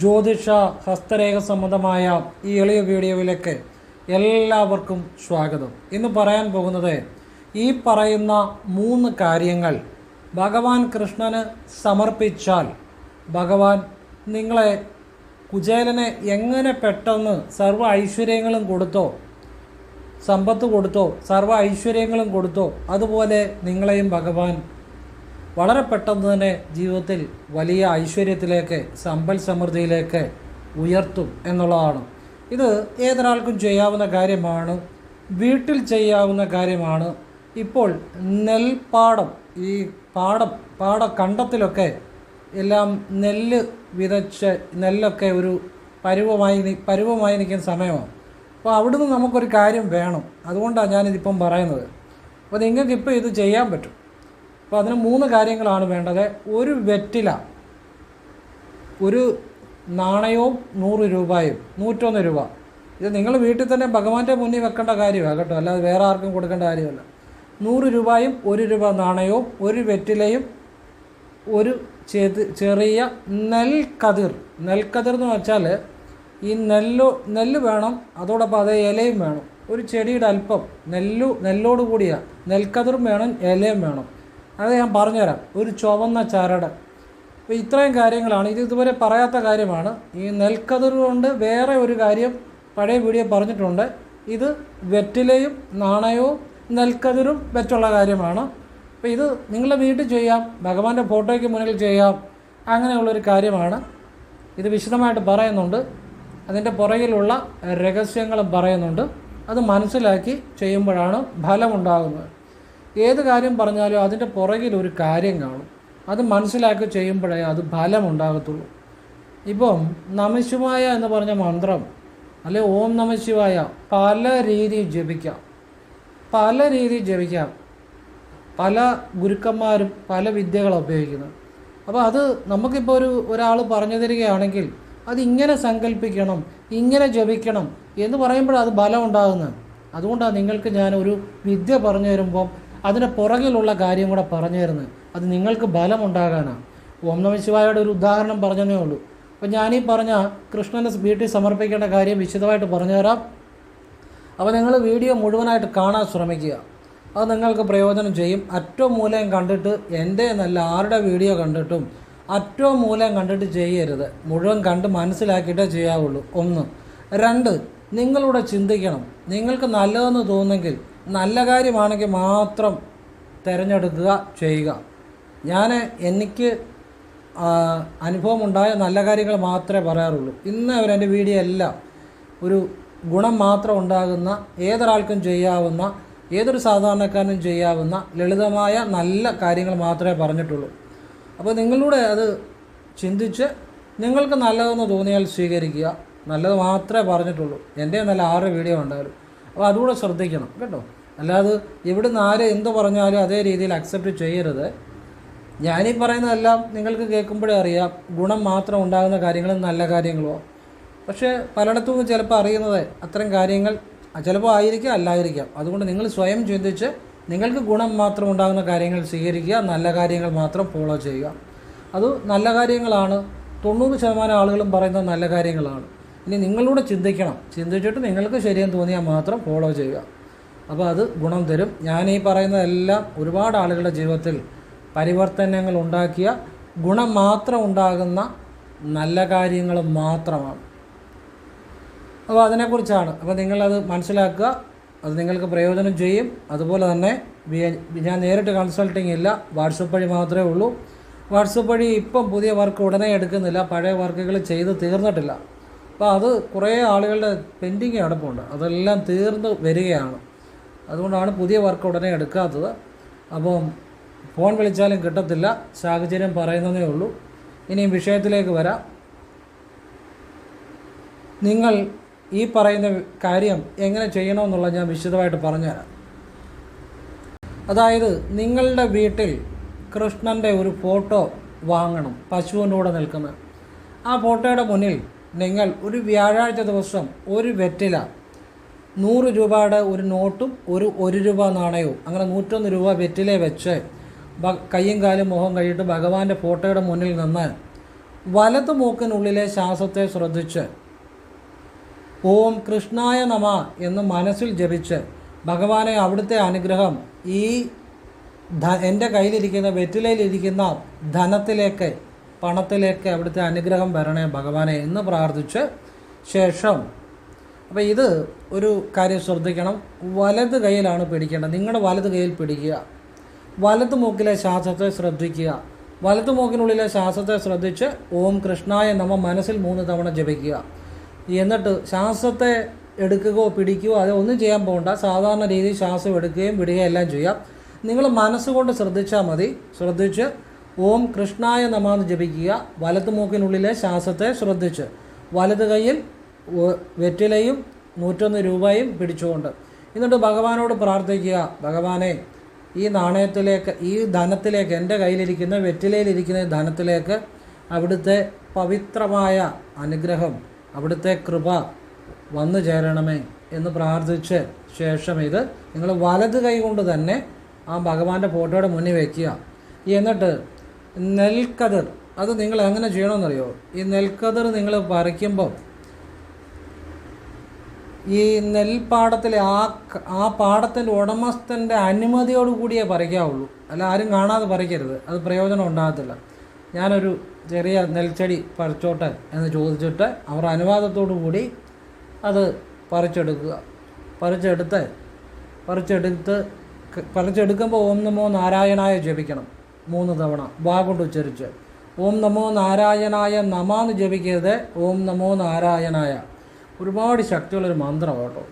ജ്യോതിഷ ഹസ്തരേഖ സംബന്ധമായ ഈ എളിയ വീഡിയോയിലേക്ക് എല്ലാവർക്കും സ്വാഗതം. ഇന്ന് പറയാൻ പോകുന്നത് ഈ പറയുന്ന മൂന്ന് കാര്യങ്ങൾ ഭഗവാൻ കൃഷ്ണന് സമർപ്പിച്ചാൽ ഭഗവാൻ നിങ്ങളെ കുചേലനെ എങ്ങനെ പെട്ടെന്ന് സർവ ഐശ്വര്യങ്ങളും കൊടുത്തോ സമ്പത്ത് കൊടുത്തോ സർവ ഐശ്വര്യങ്ങളും കൊടുത്തോ അതുപോലെ നിങ്ങളെയും ഭഗവാൻ വളരെ പെട്ടെന്ന് തന്നെ ജീവിതത്തിൽ വലിയ ഐശ്വര്യത്തിലേക്ക് സമ്പൽ സമൃദ്ധിയിലേക്ക് ഉയർത്തും എന്നുള്ളതാണ്. ഇത് ഏതൊരാൾക്കും ചെയ്യാവുന്ന കാര്യമാണ് വീട്ടിൽ ചെയ്യാവുന്ന കാര്യമാണ്. ഇപ്പോൾ നെൽപ്പാടം ഈ പാടം പാട കണ്ടത്തിലൊക്കെ എല്ലാം നെല്ല് വിതച്ച് നെല്ലൊക്കെ ഒരു പരുവമായി പരുവമായി നിൽക്കുന്ന സമയമാണ്. അപ്പോൾ അവിടുന്ന് നമുക്കൊരു കാര്യം വേണം. അതുകൊണ്ടാണ് ഞാനിതിപ്പം പറയുന്നത്. അപ്പോൾ നിങ്ങൾക്ക് ഇപ്പോൾ ഇത് ചെയ്യാൻ പറ്റും. അപ്പോൾ അതിന് മൂന്ന് കാര്യങ്ങളാണ് വേണ്ടത്. ഒരു വെറ്റില ഒരു നാണയവും നൂറ് രൂപയും നൂറ്റൊന്ന് രൂപ. ഇത് നിങ്ങൾ വീട്ടിൽ തന്നെ ഭഗവാന്റെ മുന്നിൽ വെക്കേണ്ട കാര്യമാണ് കേട്ടോ. അല്ലാതെ വേറെ ആർക്കും കൊടുക്കേണ്ട കാര്യമല്ല. നൂറ് രൂപയും ഒരു രൂപ നാണയവും ഒരു വെറ്റിലയും ഒരു ചെത് ചെറിയ നെൽക്കതിർ നെൽക്കതിർ എന്ന് വെച്ചാൽ ഈ നെല്ല് നെല്ല് വേണം അതോടൊപ്പം അതേ ഇലയും വേണം. ഒരു ചെടിയുടെ അല്പം നെല്ലു നെല്ലോട് കൂടിയ നെൽക്കതിറും വേണം ഇലയും വേണം. അത് ഞാൻ പറഞ്ഞുതരാം. ഒരു ചുവന്ന ചരട്. അപ്പോൾ ഇത്രയും കാര്യങ്ങളാണ്. ഇത് ഇതുവരെ പറയാത്ത കാര്യമാണ്. ഈ നെൽക്കതിർ കൊണ്ട് വേറെ ഒരു കാര്യം പഴയ വീഡിയോ പറഞ്ഞിട്ടുണ്ട്. ഇത് വെറ്റിലയും നാണയവും നെൽക്കതിരും വെച്ചുള്ള കാര്യമാണ്. അപ്പോൾ ഇത് നിങ്ങളുടെ വീട്ടിൽ ചെയ്യാം. ഭഗവാന്റെ ഫോട്ടോയ്ക്ക് മുന്നിൽ ചെയ്യാം. അങ്ങനെയുള്ളൊരു കാര്യമാണ്. ഇത് വിശദമായിട്ട് പറയുന്നുണ്ട്. അതിന്റെ പുറകിലുള്ള രഹസ്യങ്ങളും പറയുന്നുണ്ട്. അത് മനസ്സിലാക്കി ചെയ്യുമ്പോഴാണ് ഫലമുണ്ടാകുന്നത്. ഏത് കാര്യം പറഞ്ഞാലും അതിന്റെ പുറകിൽ ഒരു കാര്യം കാണും. അത് മനസ്സിലാക്കി ചെയ്യുമ്പോഴേ അത് ഫലമുണ്ടാകത്തുള്ളൂ ഇപ്പം നമശിവായ എന്ന് പറഞ്ഞ മന്ത്രം അല്ലെ ഓം നമശിവായ പല രീതിയിൽ ജപിക്കാം. പല രീതിയിൽ ജപിക്കാം. പല ഗുരുക്കന്മാരും പല വിദ്യകളാണ് ഉപയോഗിക്കുന്നത്. അപ്പോൾ അത് നമുക്കിപ്പോൾ ഒരു ഒരാൾ പറഞ്ഞു തരികയാണെങ്കിൽ അത് ഇങ്ങനെ സങ്കല്പിക്കണം ഇങ്ങനെ ജപിക്കണം എന്ന് പറയുമ്പോൾ അത് ബലം ഉണ്ടാകുന്നത്. അതുകൊണ്ടാണ് നിങ്ങൾക്ക് ഞാൻ ഒരു വിദ്യ പറഞ്ഞു തരുമ്പം അതിന്റെ പുറകിലുള്ള കാര്യം കൂടെ പറഞ്ഞു തരുന്നത്. അത് നിങ്ങൾക്ക് ബലമുണ്ടാകാനാണ് ഓം നമ ശിവായുടെ ഒരു ഉദാഹരണം പറഞ്ഞതേ ഉള്ളൂ. അപ്പം ഞാനീ പറഞ്ഞ കൃഷ്ണന് വീട്ടിൽ സമർപ്പിക്കേണ്ട കാര്യം വിശദമായിട്ട് പറഞ്ഞു തരാം. അപ്പോൾ നിങ്ങൾ വീഡിയോ മുഴുവനായിട്ട് കാണാൻ ശ്രമിക്കുക. അത് നിങ്ങൾക്ക് പ്രയോജനം ചെയ്യും. അറ്റവും മൂലം കണ്ടിട്ട് എന്റെ എന്നല്ല ആരുടെ വീഡിയോ കണ്ടിട്ടും അറ്റവും മൂലം കണ്ടിട്ട് ചെയ്യരുത്. മുഴുവൻ കണ്ട് മനസ്സിലാക്കിയിട്ടേ ചെയ്യാവുള്ളൂ. ഒന്ന്. രണ്ട്. നിങ്ങളിവിടെ ചിന്തിക്കണം. നിങ്ങൾക്ക് നല്ലതെന്ന് തോന്നുമെങ്കിൽ നല്ല കാര്യമാണെങ്കിൽ മാത്രം തിരഞ്ഞെടുക്കുക ചെയ്യുക. ഞാൻ എനിക്ക് അനുഭവമുണ്ടായ നല്ല കാര്യങ്ങൾ മാത്രമേ പറയാറുള്ളൂ. ഇന്ന് അവർ എന്റെ വീഡിയോ എല്ലാം ഒരു ഗുണം മാത്രം ഉണ്ടാകുന്ന ഏതൊരാൾക്കും ചെയ്യാവുന്ന ഏതൊരു സാധാരണക്കാരനും ചെയ്യാവുന്ന ലളിതമായ നല്ല കാര്യങ്ങൾ മാത്രമേ പറഞ്ഞിട്ടുള്ളൂ. അപ്പോൾ നിങ്ങളുടെ അത് ചിന്തിച്ച് നിങ്ങൾക്ക് നല്ലതെന്ന് തോന്നിയാൽ സ്വീകരിക്കുക. നല്ലത് മാത്രമേ പറഞ്ഞിട്ടുള്ളൂ. എന്റെ നല്ല ആറ് വീഡിയോ ഉണ്ടായിരുന്നു. അപ്പോൾ അതുകൂടെ ശ്രദ്ധിക്കണം കേട്ടോ. അല്ലാതെ ഇവിടുന്ന് ആര് എന്ത് പറഞ്ഞാലും അതേ രീതിയിൽ അക്സെപ്റ്റ് ചെയ്യരുത്. ഞാനീ പറയുന്നതെല്ലാം നിങ്ങൾക്ക് കേൾക്കുമ്പോഴേ അറിയാം. ഗുണം മാത്രം ഉണ്ടാകുന്ന കാര്യങ്ങൾ നല്ല കാര്യങ്ങളോ? പക്ഷേ പലയിടത്തു നിന്ന് ചിലപ്പോൾ അറിയുന്നത് അത്തരം കാര്യങ്ങൾ ചിലപ്പോൾ ആയിരിക്കാം അല്ലായിരിക്കാം. അതുകൊണ്ട് നിങ്ങൾ സ്വയം ചിന്തിച്ച് നിങ്ങൾക്ക് ഗുണം മാത്രം ഉണ്ടാകുന്ന കാര്യങ്ങൾ സ്വീകരിക്കുക നല്ല കാര്യങ്ങൾ മാത്രം ഫോളോ ചെയ്യുക. അത് നല്ല കാര്യങ്ങളാണ്. തൊണ്ണൂറ് ശതമാനം ആളുകളും പറയുന്നത് നല്ല കാര്യങ്ങളാണ്. ഇനി നിങ്ങളിലൂടെ ചിന്തിക്കണം. ചിന്തിച്ചിട്ട് നിങ്ങൾക്ക് ശരിയെന്ന് തോന്നിയാൽ മാത്രം ഫോളോ ചെയ്യുക. അപ്പോൾ അത് ഗുണം തരും. ഞാൻ ഈ പറയുന്നതെല്ലാം ഒരുപാട് ആളുകളുടെ ജീവിതത്തിൽ പരിവർത്തനങ്ങൾ ഉണ്ടാക്കിയ ഗുണം മാത്രം ഉണ്ടാകുന്ന നല്ല കാര്യങ്ങൾ മാത്രമാണ്. അപ്പോൾ അതിനെക്കുറിച്ചാണ്. അപ്പോൾ നിങ്ങളത് മനസ്സിലാക്കുക. അത് നിങ്ങൾക്ക് പ്രയോജനം ചെയ്യും. അതുപോലെ തന്നെ ഞാൻ നേരിട്ട് കൺസൾട്ടിങ് ഇല്ല. വാട്സപ്പ് വഴി മാത്രമേ ഉള്ളൂ. വാട്സപ്പ് വഴി ഇപ്പം പുതിയ വർക്ക് ഉടനെ എടുക്കുന്നില്ല. പഴയ വർക്കുകൾ ചെയ്ത് തീർന്നിട്ടില്ല. അപ്പോൾ അത് കുറേ ആളുകളുടെ പെൻഡിങ് അടപ്പുണ്ട് അതെല്ലാം തീർന്ന് വരികയാണ്. അതുകൊണ്ടാണ് പുതിയ വർക്ക് ഉടനെ എടുക്കാത്തത്. അപ്പം ഫോൺ വിളിച്ചാലും കിട്ടത്തില്ല. സാഹചര്യം പറയുന്നതേ ഉള്ളൂ. ഇനി വിഷയത്തിലേക്ക് വരാം. നിങ്ങൾ ഈ പറയുന്ന കാര്യം എങ്ങനെ ചെയ്യണമെന്നുള്ള ഞാൻ വിശദമായിട്ട് പറഞ്ഞുതരാം. അതായത് നിങ്ങളുടെ വീട്ടിൽ കൃഷ്ണന്റെ ഒരു ഫോട്ടോ വാങ്ങണം. പശുവിന്റെ കൂടെ നിൽക്കുന്ന. ആ ഫോട്ടോയുടെ മുന്നിൽ നിങ്ങൾ ഒരു വ്യാഴാഴ്ച ദിവസം ഒരു വെറ്റില നൂറ് രൂപയുടെ ഒരു നോട്ടും ഒരു ഒരു രൂപ നാണയവും അങ്ങനെ നൂറ്റൊന്ന് രൂപ വെറ്റിലെ വെച്ച് കയ്യും കാലും മുഖം കഴിയിട്ട് ഭഗവാന്റെ ഫോട്ടോയുടെ മുന്നിൽ നിന്ന് വലത് മൂക്കിനുള്ളിലെ ശ്വാസത്തെ ശ്രദ്ധിച്ച് ഓം കൃഷ്ണായ നമ എന്ന് മനസ്സിൽ ജപിച്ച് ഭഗവാനെ അവിടുത്തെ അനുഗ്രഹം ഈ എന്റെ കയ്യിലിരിക്കുന്ന വെറ്റിലയിലിരിക്കുന്ന ധനത്തിലേക്ക് പണത്തിലേക്ക് അവിടുത്തെ അനുഗ്രഹം വരണേ ഭഗവാനെ എന്ന് പ്രാർത്ഥിച്ച് ശേഷം. അപ്പോൾ ഇത് ഒരു കാര്യം ശ്രദ്ധിക്കണം. വലത് കൈയിലാണ് പിടിക്കേണ്ടത്. നിങ്ങളുടെ വലത് കൈയിൽ പിടിക്കുക. വലത് മൂക്കിലെ ശ്വാസത്തെ ശ്രദ്ധിക്കുക. വലത് മൂക്കിനുള്ളിലെ ശ്വാസത്തെ ശ്രദ്ധിച്ച് ഓം കൃഷ്ണായ നമ മനസ്സിൽ മൂന്ന് തവണ ജപിക്കുക. എന്നിട്ട് ശ്വാസത്തെ എടുക്കുകയോ പിടിക്കുകയോ അത് ഒന്നും ചെയ്യാൻ പോകണ്ട. സാധാരണ രീതിയിൽ ശ്വാസം എടുക്കുകയും വിടുകയും എല്ലാം ചെയ്യാം. നിങ്ങൾ മനസ്സുകൊണ്ട് ശ്രദ്ധിച്ചാൽ മതി. ശ്രദ്ധിച്ച് ഓം കൃഷ്ണായ നമാന്ന് ജപിക്കുക. വലത് മൂക്കിനുള്ളിലെ ശ്വാസത്തെ ശ്രദ്ധിച്ച്. വലത് കൈയിൽ വെറ്റിലയും നൂറ്റൊന്ന് രൂപയും പിടിച്ചുകൊണ്ട്. എന്നിട്ട് ഭഗവാനോട് പ്രാർത്ഥിക്കുക. ഭഗവാനെ ഈ നാണയത്തിലേക്ക് ഈ ധനത്തിലേക്ക് എന്റെ കയ്യിലിരിക്കുന്ന വെറ്റിലയിലിരിക്കുന്ന ധനത്തിലേക്ക് അവിടുത്തെ പവിത്രമായ അനുഗ്രഹം അവിടുത്തെ കൃപ വന്നു ചേരണമേ എന്ന് പ്രാർത്ഥിച്ച് ശേഷം ഇത് നിങ്ങൾ വലത് കൈ കൊണ്ട് തന്നെ ആ ഭഗവാന്റെ ഫോട്ടോയുടെ മുന്നിൽ വയ്ക്കുക. എന്നിട്ട് നെൽക്കതിർ. അത് നിങ്ങൾ എങ്ങനെ ചെയ്യണമെന്നറിയോ? ഈ നെൽക്കതിർ നിങ്ങൾ പറിക്കുമ്പോൾ ഈ നെൽപ്പാടത്തിലെ ആ ആ പാടത്തിന്റെ ഉടമസ്ഥന്റെ അനുമതിയോട് കൂടിയേ പറിക്കാവുള്ളൂ. അല്ല ആരും കാണാതെ പറിക്കരുത്. അത് പ്രയോജനം ഉണ്ടാകത്തില്ല. ഞാനൊരു ചെറിയ നെൽച്ചെടി പറിച്ചോട്ടെ എന്ന് ചോദിച്ചിട്ട് അവർ അനുവാദത്തോടു കൂടി അത് പറിച്ചെടുക്കുക. പറിച്ചെടുത്ത് പറിച്ചെടുത്ത് പറിച്ചെടുക്കുമ്പോൾ ഓം നമോ നാരായണായ ജപിക്കണം. മൂന്ന് തവണ. വാ കൊണ്ട് ഉച്ചരിച്ച്. ഓം നമോ നാരായണായ നമാന്ന് ജപിക്കരുത്. ഓം നമോ നാരായണായ. ഒരുപാട് ശക്തിയുള്ളൊരു മന്ത്രം കേട്ടോ.